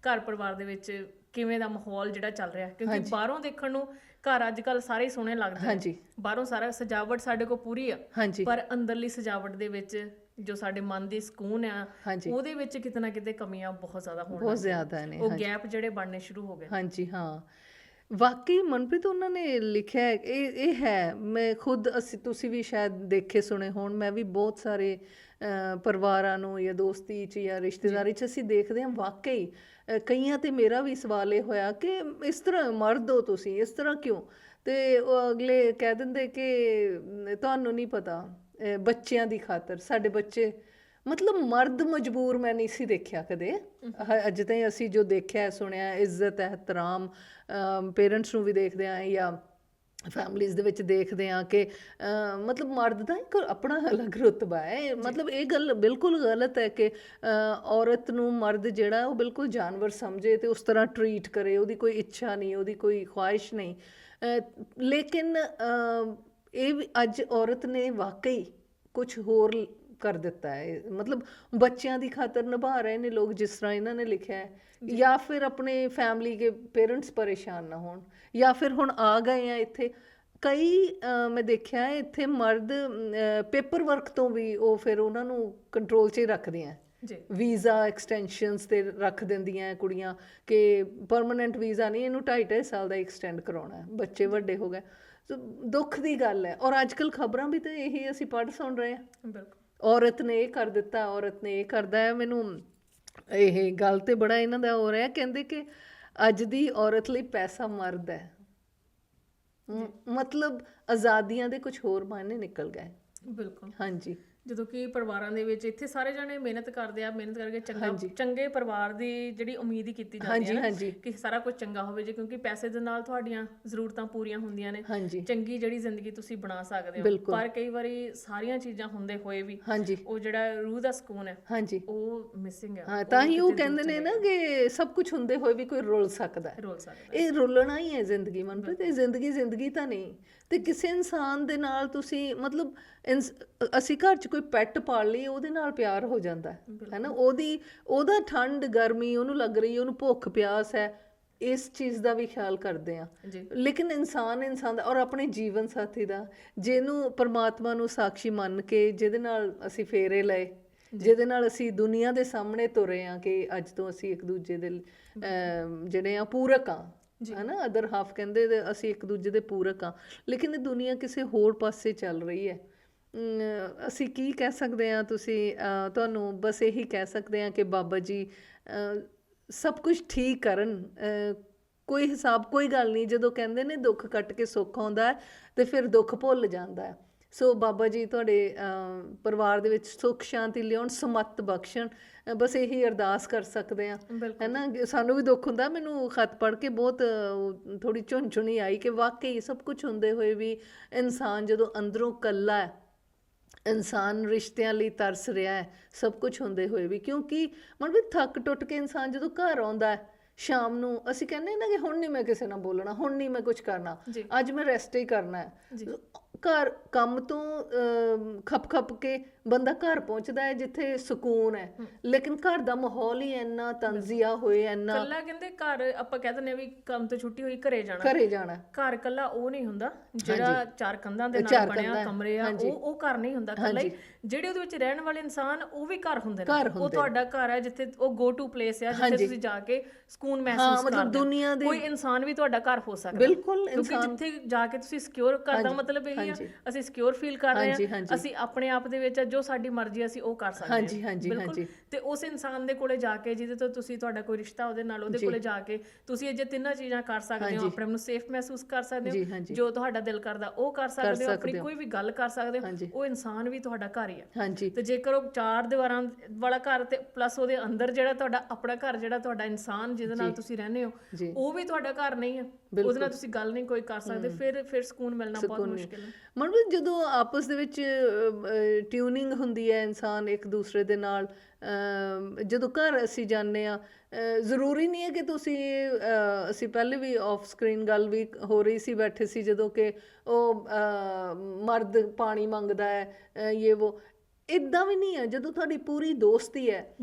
ਘਰ ਪਰਿਵਾਰ ਦੇ ਵਿੱਚ ਕਿਵੇਂ ਦਾ ਮਾਹੌਲ ਜਿਹੜਾ ਚੱਲ ਰਿਹਾ? ਕਿਉਂਕਿ ਬਾਹਰੋਂ ਦੇਖਣ ਨੂੰ ਘਰ ਅੱਜ ਕੱਲ ਸਾਰੇ ਸੋਹਣੇ ਲੱਗਦੇ ਹਾਂਜੀ। ਬਾਹਰੋਂ ਸਾਰਾ ਸਜਾਵਟ ਸਾਡੇ ਕੋਲ ਪੂਰੀ ਆ। ਪਰ ਅੰਦਰਲੀ ਸਜਾਵਟ ਦੇ ਵਿੱਚ ਜੋ ਸਾਡੇ ਮਨ ਦੀ ਸਕੂਨ ਆ ਉਹਦੇ ਵਿੱਚ ਕਿਤੇ ਨਾ ਕਿਤੇ ਕਮੀਆਂ ਬਹੁਤ ਜ਼ਿਆਦਾ ਹੋਣ ਬਹੁਤ ਜ਼ਿਆਦਾ ਨੇ ਉਹ ਗੈਪ ਜਿਹੜੇ ਬਣਨੇ ਸ਼ੁਰੂ ਹੋ ਗਏ। ਹਾਂਜੀ ਹਾਂ। ਵਾਕਈ ਮਨਪ੍ਰੀਤ ਉਹਨਾਂ ਨੇ ਲਿਖਿਆ ਹੈ, ਇਹ ਇਹ ਹੈ ਮੈਂ ਖੁਦ ਅਸੀਂ ਤੁਸੀਂ ਵੀ ਸ਼ਾਇਦ ਦੇਖੇ ਸੁਣੇ ਹੋਣ ਮੈਂ ਵੀ ਬਹੁਤ ਸਾਰੇ ਅਹ, ਪਰਿਵਾਰਾਂ ਨੂੰ ਜਾਂ ਦੋਸਤੀ 'ਚ ਜਾਂ ਰਿਸ਼ਤੇਦਾਰੀ 'ਚ ਅਸੀਂ ਦੇਖਦੇ ਹਾਂ ਵਾਕਈ ਅਹ, ਕਈਆਂ ਤੇ ਮੇਰਾ ਵੀ ਸਵਾਲ ਇਹ ਹੋਇਆ ਕਿ ਇਸ ਤਰ੍ਹਾਂ ਮਰਦ ਹੋ ਤੁਸੀਂ ਇਸ ਤਰ੍ਹਾਂ ਕਿਉਂ? ਤੇ ਉਹ ਅਗਲੇ ਕਹਿ ਦਿੰਦੇ ਕਿ ਅਮ, ਤੁਹਾਨੂੰ ਨਹੀਂ ਪਤਾ ਅਹ, ਬੱਚਿਆਂ ਦੀ ਖਾਤਰ ਸਾਡੇ ਬੱਚੇ ਮਤਲਬ ਮਰਦ ਮਜਬੂਰ ਮੈਂ ਨਹੀਂ ਸੀ ਦੇਖਿਆ ਕਦੇ। ਅੱਜ ਤਾਈਂ ਅਸੀਂ ਜੋ ਦੇਖਿਆ ਸੁਣਿਆ ਇੱਜ਼ਤ ਹੈ ਇhtਰਾਮ ਪੇਰੈਂਟਸ ਨੂੰ ਵੀ ਦੇਖਦੇ ਆਂ ਜਾਂ ਫੈਮਲੀਜ਼ ਦੇ ਵਿੱਚ ਦੇਖਦੇ ਆ ਕਿ ਮਤਲਬ ਮਰਦ ਦਾ ਇੱਕ ਆਪਣਾ ਅਲੱਗ ਰੁਤਬਾ ਹੈ। ਮਤਲਬ ਇਹ ਗੱਲ ਬਿਲਕੁਲ ਗਲਤ ਹੈ ਕਿ ਔਰਤ ਨੂੰ ਮਰਦ ਜਿਹੜਾ ਉਹ ਬਿਲਕੁਲ ਜਾਨਵਰ ਸਮਝੇ ਤੇ ਉਸ ਤਰ੍ਹਾਂ ਟਰੀਟ ਕਰੇ ਉਹਦੀ ਕੋਈ ਇੱਛਾ ਨਹੀਂ ਉਹਦੀ ਕੋਈ ਖੁਆਇਸ਼ ਨਹੀਂ। ਲੇਕਿਨ ਇਹ ਅੱਜ ਔਰਤ ਨੇ ਵਾਕਈ ਕੁਝ ਹੋਰ ਕਰ ਦਿੱਤਾ ਹੈ। ਮਤਲਬ ਬੱਚਿਆਂ ਦੀ ਖਾਤਰ ਨਿਭਾ ਰਹੇ ਨੇ ਲੋਕ ਜਿਸ ਤਰ੍ਹਾਂ ਇਹਨਾਂ ਨੇ ਲਿਖਿਆ ਹੈ। ਜਾਂ। ਫਿਰ ਆਪਣੇ ਫੈਮਿਲੀ ਕੇ ਪੇਰੈਂਟਸ ਪਰੇਸ਼ਾਨ ਨਾ ਹੋਣ ਜਾਂ ਫਿਰ ਹੁਣ ਆ ਗਏ ਆ ਇੱਥੇ। ਕਈ ਮੈਂ ਦੇਖਿਆ ਹੈ ਇੱਥੇ ਮਰਦ ਪੇਪਰ ਵਰਕ ਤੋਂ ਵੀ ਉਹ ਫਿਰ ਉਹਨਾਂ ਨੂੰ ਕੰਟਰੋਲ 'ਚ ਹੀ ਰੱਖਦੇ ਆ। ਜੀ। ਵੀਜ਼ਾ ਐਕਸਟੈਂਸ਼ਨਸ ਤੇ ਰੱਖ ਦਿੰਦੀਆਂ ਕੁੜੀਆਂ ਕਿ ਪਰਮਨੈਂਟ ਵੀਜ਼ਾ ਨਹੀਂ ਇਹਨੂੰ 2.5 ਸਾਲ ਦਾ ਐਕਸਟੈਂਡ ਕਰਾਉਣਾ ਹੈ। ਬੱਚੇ ਵੱਡੇ ਹੋ ਗਏ। ਸੋ ਦੁੱਖ ਦੀ ਗੱਲ ਹੈ। ਔਰ ਅੱਜਕੱਲ ਖਬਰਾਂ ਵੀ ਤਾਂ ਇਹੀ ਅਸੀਂ ਪੜ੍ਹ ਸੁਣ ਰਹੇ ਹਾਂ। ਬਿਲਕੁਲ। ਔਰਤ ਨੇ ਇਹ ਕਰ ਦਿੱਤਾ ਔਰਤ ਨੇ ਇਹ ਕਰਦਾ ਹੈ। ਮੈਨੂੰ ਇਹ ਗੱਲ ਤੇ ਬੜਾ ਇਹਨਾਂ ਦਾ ਹੋ ਰਿਹਾ ਕਹਿੰਦੇ ਕਿ ਅੱਜ ਦੀ ਔਰਤ ਲਈ ਪੈਸਾ ਮਰਦ ਹੈ। ਮਤਲਬ ਆਜ਼ਾਦੀਆਂ ਦੇ ਕੁਝ ਹੋਰ ਮਾਇਨੇ ਨਿਕਲ ਗਏ। ਬਿਲਕੁਲ। ਹਾਂਜੀ। ਜਦੋਂ ਕਿ ਪਰਿਵਾਰਾਂ ਦੇ ਵਿੱਚ ਇੱਥੇ ਸਾਰੇ ਜਣੇ ਮਿਹਨਤ ਕਰਦੇ ਆ ਮਿਹਨਤ ਕਰਕੇ ਚੰਗਾ ਚੰਗੇ ਪਰਿਵਾਰ ਦੀ ਜਿਹੜੀ ਉਮੀਦ ਹੀ ਕੀਤੀ ਜਾਂਦੀ ਹੈ ਕਿ ਸਾਰਾ ਕੁਝ ਚੰਗਾ ਹੋਵੇ ਜੇ ਕਿਉਂਕਿ ਪੈਸੇ ਦੇ ਨਾਲ ਤੁਹਾਡੀਆਂ ਜ਼ਰੂਰਤਾਂ ਪੂਰੀਆਂ ਹੁੰਦੀਆਂ ਨੇ। ਚੰਗੀ ਜਿਹੜੀ ਜ਼ਿੰਦਗੀ ਤੁਸੀਂ ਬਣਾ ਸਕਦੇ ਹੋ। ਪਰ ਕਈ ਵਾਰੀ ਸਾਰੀਆਂ ਚੀਜ਼ਾਂ ਹੁੰਦੇ ਹੋਏ ਵੀ ਉਹ ਜਿਹੜਾ ਰੂਹ ਦਾ ਸਕੂਨ ਹੈ ਹਾਂਜੀ। ਉਹ ਮਿਸਿੰਗ ਹੈ। ਹਾਂ ਤਾਂ ਹੀ ਉਹ ਕਹਿੰਦੇ ਨੇ ਨਾ ਕਿ ਸਭ ਕੁਝ ਹੁੰਦੇ ਹੋਏ ਵੀ ਕੋਈ ਰੁੱਲ ਸਕਦਾ ਹੈ। ਰੋਲ ਸਕਦਾ ਇਹ ਰੁੱਲਣਾ ਹੀ ਹੈ ਜ਼ਿੰਦਗੀ ਮਨਪ੍ਰੀਤ ਇਹ ਜ਼ਿੰਦਗੀ ਜ਼ਿੰਦਗੀ ਤਾਂ ਨਹੀਂ। ਤੇ ਕਿਸੇ ਇਨਸਾਨ ਦੇ ਨਾਲ ਤੁਸੀਂ ਮਤਲਬ ਅਸੀਂ ਘਰ 'ਚ ਕੋਈ ਪੈਟ ਪਾਲ ਲਈ ਉਹਦੇ ਨਾਲ ਪਿਆਰ ਹੋ ਜਾਂਦਾ ਹੈ ਹੈਨਾ? ਉਹਦੀ ਉਹਦਾ ਠੰਡ ਗਰਮੀ ਉਹਨੂੰ ਲੱਗ ਰਹੀ ਉਹਨੂੰ ਭੁੱਖ ਪਿਆਸ ਹੈ ਇਸ ਚੀਜ਼ ਦਾ ਵੀ ਖਿਆਲ ਕਰਦੇ ਆ ਲੇਕਿਨ ਇਨਸਾਨ ਇਨਸਾਨ ਦਾ ਔਰ ਆਪਣੇ ਜੀਵਨ ਸਾਥੀ ਦਾ ਜਿਹਨੂੰ ਪਰਮਾਤਮਾ ਨੂੰ ਸਾਖੀ ਮੰਨ ਕੇ ਜਿਹਦੇ ਨਾਲ ਅਸੀਂ ਫੇਰੇ ਲਏ ਜਿਹਦੇ ਨਾਲ ਅਸੀਂ ਦੁਨੀਆ ਦੇ ਸਾਹਮਣੇ ਤੁਰੇ ਆ ਕਿ ਅੱਜ ਤੋਂ ਅਸੀਂ ਇੱਕ ਦੂਜੇ ਦੇ ਜਿਹੜੇ ਆ ਪੂਰਕ ਆ ਹੈ ਨਾ ਅਦਰ ਹਾਫ ਕਹਿੰਦੇ ਅਸੀਂ ਇੱਕ ਦੂਜੇ ਦੇ ਪੂਰਕ ਆ ਲੇਕਿਨ ਇਹ ਦੁਨੀਆ ਕਿਸੇ ਹੋਰ ਪਾਸੇ ਚੱਲ ਰਹੀ ਹੈ। ਅਸੀਂ ਕੀ ਕਹਿ ਸਕਦੇ ਆ ਤੁਸੀਂ? ਤੁਹਾਨੂੰ ਬਸ ਇਹੀ ਕਹਿ ਸਕਦੇ ਆ ਕਿ ਬਾਬਾ ਜੀ ਸਭ ਕੁਝ ਠੀਕ ਕਰਨ ਕੋਈ ਹਿਸਾਬ, ਕੋਈ ਗੱਲ ਨਹੀਂ। ਜਦੋਂ ਕਹਿੰਦੇ ਨੇ ਦੁੱਖ ਕੱਟ ਕੇ ਸੁੱਖ ਆਉਂਦਾ ਹੈ, ਤੇ ਫਿਰ ਦੁੱਖ ਭੁੱਲ ਜਾਂਦਾ ਹੈ। ਸੋ ਬਾਬਾ ਜੀ ਤੁਹਾਡੇ ਪਰਿਵਾਰ ਦੇ ਵਿੱਚ ਸੁੱਖ ਸ਼ਾਂਤੀ ਲਿਆਉਣ ਸਮੱਤ ਬਖਸ਼ਣ ਬਸ ਇਹੀ ਅਰਦਾਸ ਕਰ ਸਕਦੇ ਆ ਹੈਨਾ ਸਾਨੂੰ ਵੀ ਦੁੱਖ ਹੁੰਦਾ ਮੈਨੂੰ ਖਤ ਪੜ੍ਹ ਕੇ ਬਹੁਤ ਥੋੜੀ ਝੁੰਝੁਣੀ ਆਈ ਕਿ ਵਾਕਈ ਸਭ ਕੁਝ ਹੁੰਦੇ ਹੋਏ ਵੀ ਇਨਸਾਨ ਜਦੋਂ ਅੰਦਰੋਂ ਕੱਲਾ ਹੈ ਇਨਸਾਨ ਰਿਸ਼ਤਿਆਂ ਲਈ ਤਰਸ ਰਿਹਾ ਹੈ ਸਭ ਕੁਝ ਹੁੰਦੇ ਹੋਏ ਵੀ ਕਿਉਂਕਿ ਮਨ ਵੀ ਥੱਕ ਟੁੱਟ ਕੇ ਇਨਸਾਨ ਜਦੋਂ ਘਰ ਆਉਂਦਾ ਹੈ ਸ਼ਾਮ ਨੂੰ ਅਸੀਂ ਕਹਿੰਦੇ ਨਾ ਕਿ ਹੁਣ ਨਹੀਂ ਮੈਂ ਕਿਸੇ ਨਾਲ ਬੋਲਣਾ ਹੁਣ ਨਹੀਂ ਮੈਂ ਕੁਝ ਕਰਨਾ। ਅੱਜ ਮੈਂ ਰੈਸਟ ਹੀ ਕਰਨਾ ਹੈ। ਘਰ ਕੰਮ ਤੋਂ ਅਮ, ਖਪ ਖੱਪ ਕੇ ਬੰਦਾ ਘਰ ਪਹੁੰਚਦਾ ਹੈ ਜਿੱਥੇ ਸਕੂਨ ਹੈ। ਲੇਕਿਨ ਘਰ ਦਾ ਮਾਹੌਲ ਹੀ ਇੰਨਾ ਤੰਜ਼ੀਆ ਹੋਏ ਇੰਨਾ ਕੱਲਾ ਕਹਿੰਦੇ ਘਰ ਆਪਾਂ ਕਹਿ ਦਿੰਦੇ ਆ ਵੀ ਕੰਮ ਤੋਂ ਛੁੱਟੀ ਹੋਈ ਘਰੇ ਜਾਣਾ। ਘਰੇ ਜਾਣਾ। ਘਰ ਕੱਲਾ ਉਹ ਨਹੀਂ ਹੁੰਦਾ ਜਿਹੜਾ ਚਾਰ ਕੰਧਾਂ ਦੇ ਨਾਲ ਬਣਿਆ ਕਮਰੇ ਆ ਉਹ ਉਹ ਘਰ ਨਹੀਂ ਹੁੰਦਾ ਕੱਲਾ ਹੀ। ਜਿਹੜੇ ਉਹਦੇ ਵਿੱਚ ਰਹਿਣ ਵਾਲੇ ਇਨਸਾਨ ਉਹ ਵੀ ਘਰ ਹੁੰਦੇ ਘਰ ਨੇ। ਉਹ ਤੁਹਾਡਾ ਘਰ ਹੈ ਜਿੱਥੇ ਉਹ ਗੋ ਟੂ ਪਲੇਸ ਹੈ ਜਿੱਥੇ ਤੁਸੀਂ ਜਾ ਕੇ ਸਕੂਨ ਮਹਿਸੂਸ ਕਰਦੇ ਮਤਲਬ ਦੁਨੀਆ ਦੇ ਕੋਈ ਇਨਸਾਨ ਵੀ ਤੁਹਾਡਾ ਘਰ ਹੋ ਸਕਦਾ। ਬਿਲਕੁਲ ਕਿਉਂਕਿ ਜਿੱਥੇ ਜਾ ਕੇ ਤੁਸੀਂ ਸਿਕਿਉਰ ਘਰ ਦਾ ਮਤਲਬ ਇਹ ਆ ਅਸੀਂ ਸਿਕਿਉਰ ਫੀਲ ਕਰ ਰਹੇ ਹਾਂਜੀ, ਹਾਂ ਹਾਂਜੀ। ਅਸੀਂ ਆਪਣੇ ਆਪ ਦੇ ਵਿੱਚ ਜੋ ਸਾਡੀ ਮਰਜ਼ੀ ਅਸੀਂ ਉਹ ਕਰ ਸਕਦੇ ਹਾਂ। ਹਾਂਜੀ, ਹਾਂਜੀ। ਹਾਂਜੀ। ਤੇ ਉਸ ਇਨਸਾਨ ਦੇ ਕੋਲੇ ਜਾ ਕੇ ਜਿਹਦੇ ਤੋਂ ਤੁਸੀਂ ਤੁਹਾਡਾ ਕੋਈ ਰਿਸ਼ਤਾ ਉਹਦੇ ਨਾਲ ਉਹਦੇ ਕੋਲੇ ਜਾ ਕੇ ਤੁਸੀਂ ਇਹ ਜੇ ਤਿੰਨਾਂ ਚੀਜ਼ਾਂ ਕਰ ਸਕਦੇ ਹੋ ਆਪਣੇ ਆਪ ਨੂੰ ਸੇਫ ਮਹਿਸੂਸ ਕਰ ਸਕਦੇ ਹੋ। ਜੋ ਤੁਹਾਡਾ ਦਿਲ ਕਰਦਾ ਉਹ ਕਰ ਸਕਦੇ ਹੋ ਆਪਣੀ ਕੋਈ ਵੀ ਗੱਲ ਕਰ ਸਕਦੇ ਹੋ। ਉਹ ਇਨਸਾਨ ਵੀ ਤੁਹਾਡਾ ਘਰ ਹੀ ਹੈ ਹਾਂਜੀ। ਤੇ ਜੇਕਰ ਉਹ ਚਾਰ ਦੀਵਾਰਾਂ ਵਾਲਾ ਘਰ ਤੇ ਪਲੱਸ ਉਹਦੇ ਅੰਦਰ ਜਿਹੜਾ ਤੁਹਾਡਾ ਆਪਣਾ ਘਰ ਜਿਹੜਾ ਤੁਹਾਡਾ ਇਨਸਾਨ ਜਿਹਦੇ ਨਾਲ ਤੁਸੀਂ ਰਹਿੰਦੇ ਹੋ। ਉਹ ਵੀ ਤੁਹਾਡਾ ਘਰ ਨਹੀਂ ਹੈ ਉਹਦੇ ਨਾਲ ਤੁਸੀਂ ਗੱਲ ਨਹੀਂ ਕੋਈ ਕਰ ਸਕਦੇ ਫਿਰ ਫਿਰ ਸਕੂਨ ਮਿਲਣਾ ਬਹੁਤ ਮੁਸ਼ਕਿਲ ਹੈ ਮਤਲਬ ਜਦੋਂ ਆਪਸ ਦੇ ਵਿੱਚ ਟਿਊਨਿੰਗ ਹੁੰਦੀ ਹੈ ਇਨਸਾਨ ਇੱਕ ਦੂਸਰੇ ਦੇ ਨਾਲ ਜਦੋਂ ਘਰ ਅਸੀਂ ਜਾਂਦੇ ਆ ਜ਼ਰੂਰੀ ਨਹੀਂ ਹੈ ਕਿ ਤੁਸੀਂ ਅ, ਅਸੀਂ ਪਹਿਲੇ ਵੀ ਆਫ ਸਕਰੀਨ ਗੱਲ ਵੀ ਹੋ ਰਹੀ ਸੀ ਬੈਠੇ ਸੀ ਜਦੋਂ ਕਿ ਉਹ ਮਰਦ ਪਾਣੀ ਮੰਗਦਾ ਹੈ ਅ, ਇਹ ਉਹ ਇਦਾਂ ਵੀ ਨਹੀਂ ਹੈ ਜਦੋਂ ਤੁਹਾਡੀ ਪੂਰੀ ਦੋਸਤੀ ਹੈ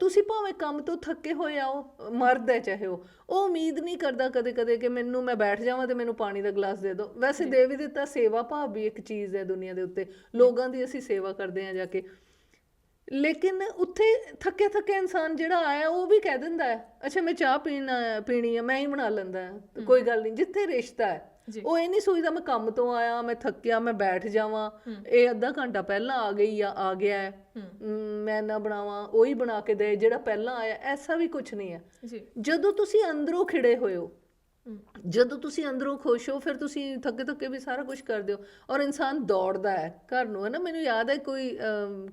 ਤੁਸੀਂ ਭਾਵੇਂ ਕੰਮ ਤੋਂ ਥੱਕੇ ਹੋਏ ਆਓ ਮਰਦ ਹੈ ਚਾਹੇ ਉਹ ਉਹ ਉਮੀਦ ਨਹੀਂ ਕਰਦਾ ਕਦੇ ਕਦੇ ਕਿ ਮੈਨੂੰ ਮੈਂ ਬੈਠ ਜਾਵਾਂ ਤੇ ਮੈਨੂੰ ਪਾਣੀ ਦਾ ਗਲਾਸ ਦੇ ਦਿਓ ਵੈਸੇ ਦੇ ਵੀ ਦਿੱਤਾ ਸੇਵਾ ਭਾਵ ਵੀ ਇੱਕ ਚੀਜ਼ ਹੈ ਦੁਨੀਆ ਦੇ ਉੱਤੇ ਲੋਕਾਂ ਦੀ ਅਸੀਂ ਸੇਵਾ ਕਰਦੇ ਹਾਂ ਜਾ ਕੇ ਲੇਕਿਨ ਉੱਥੇ ਥੱਕੇ ਥੱਕੇ ਇਨਸਾਨ ਜਿਹੜਾ ਆਇਆ ਉਹ ਵੀ ਕਹਿ ਦਿੰਦਾ ਹੈ ਅੱਛਾ ਮੈਂ ਚਾਹ ਪੀਣਾ ਪੀਣੀ ਹੈ ਮੈਂ ਹੀ ਬਣਾ ਲੈਂਦਾ। ਕੋਈ ਗੱਲ ਨਹੀਂ ਜਿੱਥੇ ਰਿਸ਼ਤਾ ਹੈ। ਉਹ ਇਹ ਨਹੀਂ ਸੋਚਦਾ ਮੈਂ ਕੰਮ ਤੋਂ ਆਇਆ ਮੈਂ ਥੱਕਿਆ ਮੈਂ ਬੈਠ ਜਾਵਾਂ। ਇਹ ਅੱਧਾ ਘੰਟਾ ਪਹਿਲਾਂ ਆ ਗਈ ਆ ਆ ਗਿਆ ਹੈ। ਮ, ਨਾ ਬਣਾਵਾਂ ਉਹ ਬਣਾ ਕੇ ਦੇ ਜਿਹੜਾ ਪਹਿਲਾਂ ਆਇਆ ਐਸਾ ਵੀ ਕੁਝ ਨਹੀਂ ਹੈ। ਜੀ। ਜਦੋਂ ਤੁਸੀਂ ਅੰਦਰੋਂ ਖਿੜੇ ਹੋਏ ਹੋ ਜਦੋਂ ਤੁਸੀਂ ਅੰਦਰੋਂ ਖੁਸ਼ ਹੋ ਫਿਰ ਤੁਸੀਂ ਥੱਕੇ ਥੱਕੇ ਵੀ ਸਾਰਾ ਕੁਝ ਕਰਦੇ ਹੋ। ਔਰ ਇਨਸਾਨ ਦੌੜਦਾ ਹੈ ਘਰ ਨੂੰ ਹੈ ਨਾ? ਮੈਨੂੰ ਯਾਦ ਹੈ ਕੋਈ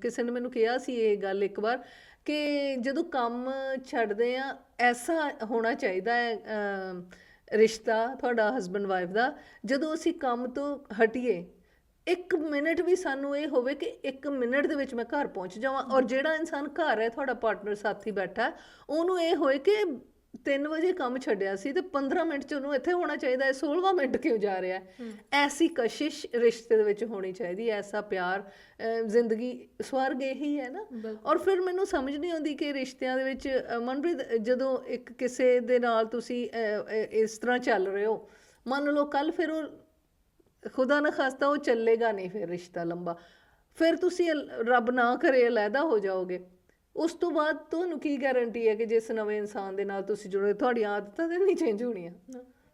ਕਿਸੇ ਨੇ ਮੈਨੂੰ ਕਿਹਾ ਸੀ ਇਹ ਗੱਲ ਇੱਕ ਵਾਰ ਕਿ ਜਦੋਂ ਕੰਮ ਛੱਡਦੇ ਆ ਐਸਾ ਹੋਣਾ ਚਾਹੀਦਾ ਹੈ ਰਿਸ਼ਤਾ ਤੁਹਾਡਾ ਹਸਬੰਡ ਵਾਈਫ ਦਾ, ਜਦੋਂ ਅਸੀਂ ਕੰਮ ਤੋਂ ਹਟੀਏ, ਇੱਕ ਮਿੰਟ ਵੀ ਸਾਨੂੰ ਇਹ ਹੋਵੇ ਕਿ ਇੱਕ ਮਿੰਟ ਦੇ ਵਿੱਚ ਮੈਂ ਘਰ ਪਹੁੰਚ ਜਾਵਾਂ ਔਰ ਜਿਹੜਾ ਇਨਸਾਨ ਘਰ ਹੈ, ਤੁਹਾਡਾ ਪਾਰਟਨਰ ਸਾਥੀ ਬੈਠਾ ਉਹਨੂੰ ਇਹ ਹੋਏ ਕਿ 3 ਵਜੇ ਕੰਮ ਛੱਡਿਆ ਸੀ ਤੇ 15 ਮਿੰਟ ਚ ਉਹਨੂੰ ਇੱਥੇ ਹੋਣਾ ਚਾਹੀਦਾ ਹੈ 16ਵਾਂ ਮਿੰਟ ਕਿਉਂ ਜਾ ਰਿਹਾ ਹੈ? ਐਸੀ ਕਸ਼ਿਸ਼ ਰਿਸ਼ਤੇ ਦੇ ਵਿੱਚ ਹੋਣੀ ਚਾਹੀਦੀ ਹੈ ਐਸਾ ਪਿਆਰ ਜ਼ਿੰਦਗੀ ਸਵਰਗ ਇਹੀ ਹੈ ਨਾ। ਔਰ ਫਿਰ ਮੈਨੂੰ ਸਮਝ ਨਹੀਂ ਆਉਂਦੀ ਕਿ ਰਿਸ਼ਤਿਆਂ ਦੇ ਵਿੱਚ ਮਨਪ੍ਰੀਤ ਜਦੋਂ ਇੱਕ ਕਿਸੇ ਦੇ ਨਾਲ ਤੁਸੀਂ ਇਸ ਤਰ੍ਹਾਂ ਚੱਲ ਰਹੇ ਹੋ ਮੰਨ ਲਓ ਕੱਲ ਫਿਰ ਉਹ ਖੁਦਾ ਨਾ ਖਾਸਤਾ ਉਹ ਚੱਲੇਗਾ ਨਹੀਂ ਫਿਰ ਰਿਸ਼ਤਾ ਲੰਬਾ। ਫਿਰ ਤੁਸੀਂ ਰੱਬ ਨਾ ਕਰੇ ਅਲੱਗਾ ਹੋ ਜਾਓਗੇ। ਉਸ ਤੋਂ ਬਾਅਦ ਤੁਹਾਨੂੰ ਕੀ ਗਾਰੰਟੀ ਹੈ ਕਿ ਜਿਸ ਨਵੇਂ ਇਨਸਾਨ ਦੇ ਨਾਲ ਤੁਸੀਂ ਜੁੜੇ ਤੁਹਾਡੀਆਂ ਆਦਤਾਂ ਤੇ ਨਹੀਂ ਚੇਂਜ ਹੋਣੀਆਂ?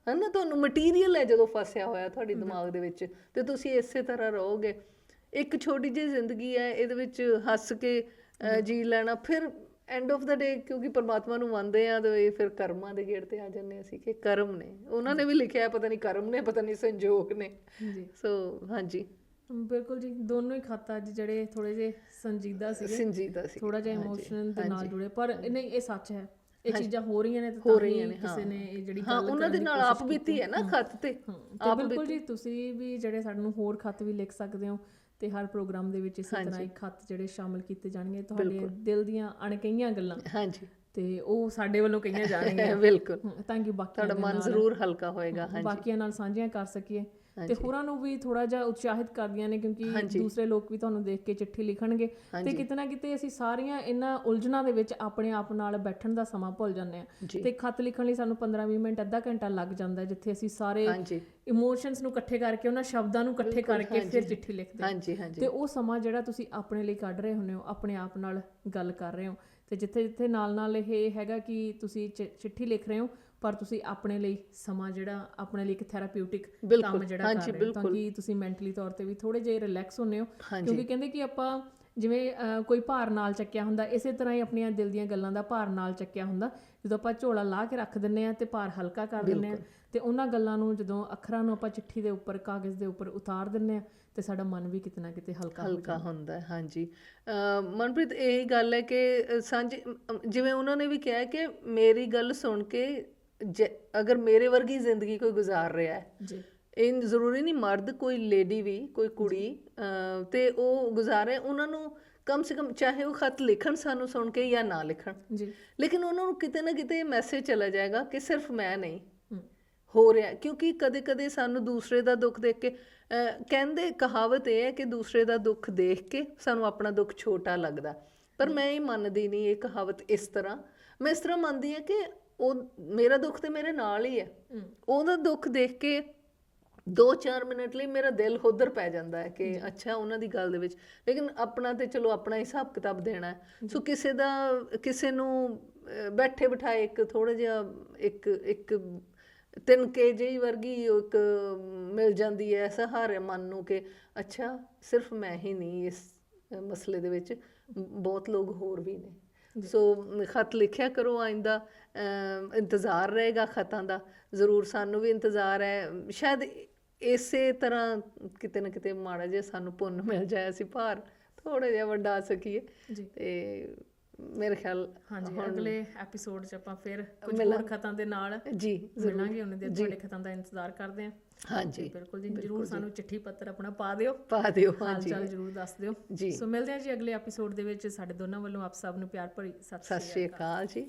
ਹਨਾ ਤੁਹਾਨੂੰ ਮਟੀਰੀਅਲ ਹੈ ਜਦੋਂ ਫਸਿਆ ਹੋਇਆ ਤੁਹਾਡੇ ਦਿਮਾਗ ਦੇ ਵਿੱਚ ਤੇ ਤੁਸੀਂ ਇਸੇ ਤਰ੍ਹਾਂ ਰਹੋਗੇ। ਇੱਕ ਛੋਟੀ ਜਿਹੀ ਜ਼ਿੰਦਗੀ ਹੈ ਇਹਦੇ ਵਿੱਚ ਹੱਸ ਕੇ ਜੀ ਲੈਣਾ ਫਿਰ ਐਂਡ ਆਫ ਦਾ ਡੇ ਕਿਉਂਕਿ ਪਰਮਾਤਮਾ ਨੂੰ ਮੰਨਦੇ ਆ ਤੇ ਇਹ ਫਿਰ ਕਰਮਾਂ ਦੇ ਗੇੜ ਤੇ ਆ ਜਾਂਦੇ ਅਸੀਂ ਕਿ ਕਰਮ ਨੇ। ਉਹਨਾਂ ਨੇ ਵੀ ਲਿਖਿਆ ਪਤਾ ਨਹੀਂ ਕਰਮ ਨੇ ਪਤਾ ਨਹੀਂ ਸੰਜੋਗ ਨੇ। ਜੀ। ਸੋ ਹਾਂਜੀ। ਬਿਲਕੁਲ ਜੀ ਦੋਨੋਂ ਹੀ ਖਾਤਾ ਅੱਜ ਜਿਹੜੇ ਥੋੜੇ ਜੇ ਸੰਜੀਦਾ ਸੀਗੇ। ਸੰਜੀਦਾ ਸੀ ਥੋੜਾ ਜਿਹਾ ਇਮੋਸ਼ਨ ਦੇ ਨਾਲ ਜੁੜੇ ਪਰ ਨਹੀਂ ਇਹ ਸੱਚ ਹੈ। ਇਹ ਚੀਜ਼ਾਂ ਹੋ ਰਹੀਆਂ ਨੇ ਤੇ ਤਾਂ ਹੀ ਕਿਸੇ ਨੇ ਇਹ ਜਿਹੜੀ ਹਾਂ ਉਹਨਾਂ ਦੇ ਨਾਲ ਆਪ ਬੀਤੀ ਹੈ ਨਾ ਖੱਤ ਤੇ। ਤੇ ਬਿਲਕੁਲ ਜੀ ਤੁਸੀਂ ਵੀ ਜਿਹੜੇ ਸਾਨੂੰ ਹੋਰ ਖੱਤ ਵੀ ਲਿਖ ਸਕਦੇ ਹੋ ਤੇ ਹਰ ਪ੍ਰੋਗਰਾਮ ਦੇ ਵਿੱਚ ਇਸੇ ਤਰ੍ਹਾਂ ਹੀ ਖੱਤ ਜਿਹੜੇ ਸ਼ਾਮਲ ਕੀਤੇ ਜਾਣਗੇ ਤੁਹਾਡੇ ਦਿਲ ਦੀਆਂ ਅਣਕਹੀਆਂ ਗੱਲਾਂ। ਹਾਂਜੀ। ਤੇ ਉਹ ਸਾਡੇ ਵੱਲੋਂ ਕਹੀਆਂ ਜਾਣਗੀਆਂ। ਬਿਲਕੁਲ। ਤਾਂ ਕਿ ਬਾਕੀਆਂ ਤੁਹਾਡਾ ਮਨ ਜ਼ਰੂਰ ਹਲਕਾ ਹੋਏਗਾ ਹਾਂਜੀ। ਬਾਕੀਆਂ ਨਾਲ ਸਾਂਝੀਆਂ ਕਰ ਸਕੀਏ। ਤੇ ਹੋਰਾਂ ਨੂੰ ਵੀ ਥੋੜਾ ਜਿਹਾ ਉਤਸ਼ਾਹਿਤ ਕਰਦੀਆਂ ਨੇ ਕਿਉਂਕਿ ਦੂਸਰੇ ਲੋਕ ਵੀ ਤੁਹਾਨੂੰ ਦੇਖ ਕੇ ਚਿੱਠੀ ਲਿਖਣਗੇ। ਤੇ ਕਿਤੇ ਨਾ ਕਿਤੇ ਅਸੀਂ ਸਾਰੀਆਂ ਇਹਨਾਂ ਉਲਝਣਾਂ ਦੇ ਵਿੱਚ ਆਪਣੇ ਆਪ ਨਾਲ ਬੈਠਣ ਦਾ ਸਮਾਂ ਭੁੱਲ ਜਾਂਦੇ ਆ ਤੇ ਖੱਤ ਲਿਖਣ ਲਈ ਸਾਨੂੰ 15-20 ਮਿੰਟ ਅੱਧਾ ਘੰਟਾ ਲੱਗ ਜਾਂਦਾ ਜਿੱਥੇ ਅਸੀਂ ਸਾਰੇ ਇਮੋਸ਼ਨਸ ਨੂੰ ਇਕੱਠੇ ਕਰਕੇ ਉਹਨਾਂ ਸ਼ਬਦਾਂ ਨੂੰ ਇਕੱਠੇ ਕਰਕੇ ਫਿਰ ਚਿੱਠੀ ਲਿਖਦੇ ਹਾਂ। ਹਾਂਜੀ ਹਾਂਜੀ। ਤੇ ਉਹ ਸਮਾਂ ਜਿਹੜਾ ਤੁਸੀਂ ਆਪਣੇ ਲਈ ਕੱਢ ਰਹੇ ਹੁੰਦੇ ਹੋ ਆਪਣੇ ਆਪ ਨਾਲ ਗੱਲ ਕਰ ਰਹੇ ਹੋ। ਤੇ ਜਿੱਥੇ ਜਿੱਥੇ ਨਾਲ ਨਾਲ ਇਹ ਹੈਗਾ ਕਿ ਤੁਸੀਂ ਚਿੱਠੀ ਲਿਖ ਰਹੇ ਹੋ ਪਰ ਤੁਸੀਂ ਆਪਣੇ ਲਈ ਸਮਾਂ ਜਿਹੜਾ ਆਪਣੇ ਲਈ ਇੱਕ ਥੈਰਾਪਿਊਟਿਕ ਕੰਮ ਜਿਹੜਾ ਕਰ ਰਹੇ ਹੋ। ਤਾਂ ਕਿ ਤੁਸੀਂ ਮੈਂਟਲੀ ਤੌਰ ਤੇ ਵੀ ਥੋੜੇ ਜਿਹਾ ਰਿਲੈਕਸ ਹੁੰਨੇ ਹੋ। ਕਿਉਂਕਿ ਕਹਿੰਦੇ ਕਿ ਆਪਾਂ ਜਿਵੇਂ ਕੋਈ ਭਾਰ ਨਾਲ ਚੱਕਿਆ ਹੁੰਦਾ ਇਸੇ ਤਰ੍ਹਾਂ ਹੀ ਆਪਣੀਆਂ ਦਿਲ ਦੀਆਂ ਗੱਲਾਂ ਦਾ ਭਾਰ ਨਾਲ ਚੱਕਿਆ ਹੁੰਦਾ। ਜਦੋਂ ਆਪਾਂ ਝੋਲਾ ਲਾ ਕੇ ਰੱਖ ਦਿੰਨੇ ਆ ਤੇ ਭਾਰ ਹਲਕਾ ਕਰ ਦਿੰਨੇ ਆ ਤੇ ਉਹਨਾਂ ਗੱਲਾਂ ਨੂੰ ਜਦੋਂ ਅੱਖਰਾਂ ਨੂੰ ਆਪਾਂ ਚਿੱਠੀ ਦੇ ਉੱਪਰ ਕਾਗਜ਼ ਦੇ ਉੱਪਰ ਉਤਾਰ ਦਿੰਨੇ ਆ ਤੇ ਸਾਡਾ ਮਨ ਵੀ ਕਿਤੇ ਨਾ ਕਿਤੇ ਹਲਕਾ ਹਲਕਾ ਹੁੰਦਾ ਹੈ ਹਾਂਜੀ। ਮਨਪ੍ਰੀਤ ਇਹ ਗੱਲ ਹੈ ਕਿ ਸਾਂਝੀ ਜਿਵੇਂ ਉਹਨਾਂ ਨੇ ਵੀ ਕਿਹਾ ਕਿ ਮੇਰੀ ਗੱਲ ਸੁਣ ਕੇ ਅਗਰ ਮੇਰੇ ਵਰਗੀ ਜ਼ਿੰਦਗੀ ਕੋਈ ਗੁਜ਼ਾਰ ਰਿਹਾ ਹੈ ਜੀ। ਇਹ ਜ਼ਰੂਰੀ ਨਹੀਂ ਮਰਦ ਕੋਈ ਲੇਡੀ ਵੀ ਕੋਈ ਕੁੜੀ ਤੇ ਉਹ ਗੁਜ਼ਾਰੇ ਉਹਨਾਂ ਨੂੰ ਕਮ ਸੇ ਕਮ ਚਾਹੇ ਉਹ ਖਤ ਲਿਖਣ ਸਾਨੂੰ ਸੁਣ ਕੇ ਜਾਂ ਨਾ ਲਿਖਣ। ਜੀ। ਲੇਕਿਨ ਉਹਨਾਂ ਨੂੰ ਕਿਤੇ ਨਾ ਕਿਤੇ ਮੈਸੇਜ ਚਲਾ ਜਾਏਗਾ ਕਿ ਸਿਰਫ ਮੈਂ ਨਹੀਂ ਹੋ। ਰਿਹਾ। ਕਿਉਂਕਿ ਕਦੇ-ਕਦੇ ਸਾਨੂੰ ਦੂਸਰੇ ਦਾ ਦੁੱਖ ਦੇਖ ਕੇ ਕਹਿੰਦੇ ਕਹਾਵਤ ਇਹ ਹੈ ਕਿ ਦੂਸਰੇ ਦਾ ਦੁੱਖ ਦੇਖ ਕੇ ਸਾਨੂੰ ਆਪਣਾ ਦੁੱਖ ਛੋਟਾ ਲੱਗਦਾ। ਪਰ ਮੈਂ ਇਹ ਮੰਨਦੀ ਨਹੀਂ ਇਹ ਕਹਾਵਤ ਇਸ ਤਰ੍ਹਾਂ। ਮੈਂ ਇਸ ਤਰ੍ਹਾਂ ਮੰਨਦੀ ਹਾਂ ਕਿ ਉਹ ਮੇਰਾ ਦੁੱਖ ਤੇ ਮੇਰੇ ਨਾਲ ਹੀ ਹੈ। ਉਹਦਾ ਦੁੱਖ ਦੇਖ ਕੇ 2-4 ਮਿੰਟ ਲਈ ਮੇਰਾ ਦਿਲ ਉਧਰ ਪੈ ਜਾਂਦਾ ਹੈ ਕਿ ਅੱਛਾ ਉਹਨਾਂ ਦੀ ਗੱਲ ਦੇ ਵਿੱਚ। ਲੇਕਿਨ ਆਪਣਾ ਤੇ ਚਲੋ ਆਪਣਾ ਹਿਸਾਬ ਕਿਤਾਬ ਦੇਣਾ ਸੋ ਕਿਸੇ ਦਾ ਕਿਸੇ ਨੂੰ ਬੈਠੇ ਬਿਠਾਏ ਇੱਕ ਥੋੜਾ ਜਿਹਾ ਇੱਕ ਇੱਕ ਤਿਨਕੇ ਜਿਹੀ ਵਰਗੀ ਇੱਕ ਮਿਲ ਜਾਂਦੀ ਹੈ। ਸਹਾਰੇ ਮਨ ਨੂੰ ਕਿ ਅੱਛਾ ਸਿਰਫ ਮੈਂ ਹੀ ਨਹੀਂ ਇਸ ਮਸਲੇ ਦੇ ਵਿੱਚ। ਬਹੁਤ ਲੋਕ ਹੋਰ ਵੀ ਨੇ। ਸੋ ਖਤ ਲਿਖਿਆ ਕਰੋ ਆਇੰਦਾ ਇੰਤਜ਼ਾਰ ਰਹੇਗਾ ਖਤਾਂ ਦਾ। ਜ਼ਰੂਰ ਸਾਨੂੰ ਵੀ ਇੰਤਜ਼ਾਰ ਹੈ। ਸ਼ਾਇਦ ਇਸੇ ਤਰ੍ਹਾਂ ਕਿਤੇ ਨਾ ਕਿਤੇ ਮਾੜਾ ਜਿਹਾ ਸਾਨੂੰ ਪੁੰਨ ਮਿਲ ਜਾਏ ਅਸੀਂ ਭਾਰ ਥੋੜਾ ਜਿਹਾ ਵੰਡਾ ਸਕੀਏ। ਤੇ ਮੇਰੇ ਖਿਆਲ ਹਾਂਜੀ ਅਗਲੇ ਐਪੀਸੋਡ 'ਚ ਆਪਾਂ ਫਿਰ ਕੁਝ ਹੋਰ ਖਤਾਂ ਦੇ ਨਾਲ ਜੀ ਮਿਲਾਂਗੇ ਉਹਨਾਂ ਦੇ ਤੁਹਾਡੇ ਖਤਾਂ ਦਾ ਇੰਤਜ਼ਾਰ ਕਰਦੇ ਹਾਂ। ਹਾਂਜੀ ਬਿਲਕੁਲ ਜੀ ਜਰੂਰ ਸਾਨੂੰ ਚਿੱਠੀ ਪੱਤਰ ਆਪਣਾ ਪਾ ਦਿਓ। ਪਾ ਦਿਓ ਹਾਂਜੀ। ਚਾਲ ਜਰੂਰ ਦੱਸ ਦਿਓ। ਜੀ। ਸੋ ਮਿਲਦੇ ਹਾਂ ਜੀ ਅਗਲੇ ਐਪੀਸੋਡ ਦੇ ਵਿੱਚ। ਸਾਡੇ ਦੋਨਾਂ ਵੱਲੋਂ ਆਪ ਸਭ ਨੂੰ ਪਿਆਰ ਭਰੀ ਸਤਿ ਸ਼੍ਰੀ ਅਕਾਲ ਜੀ।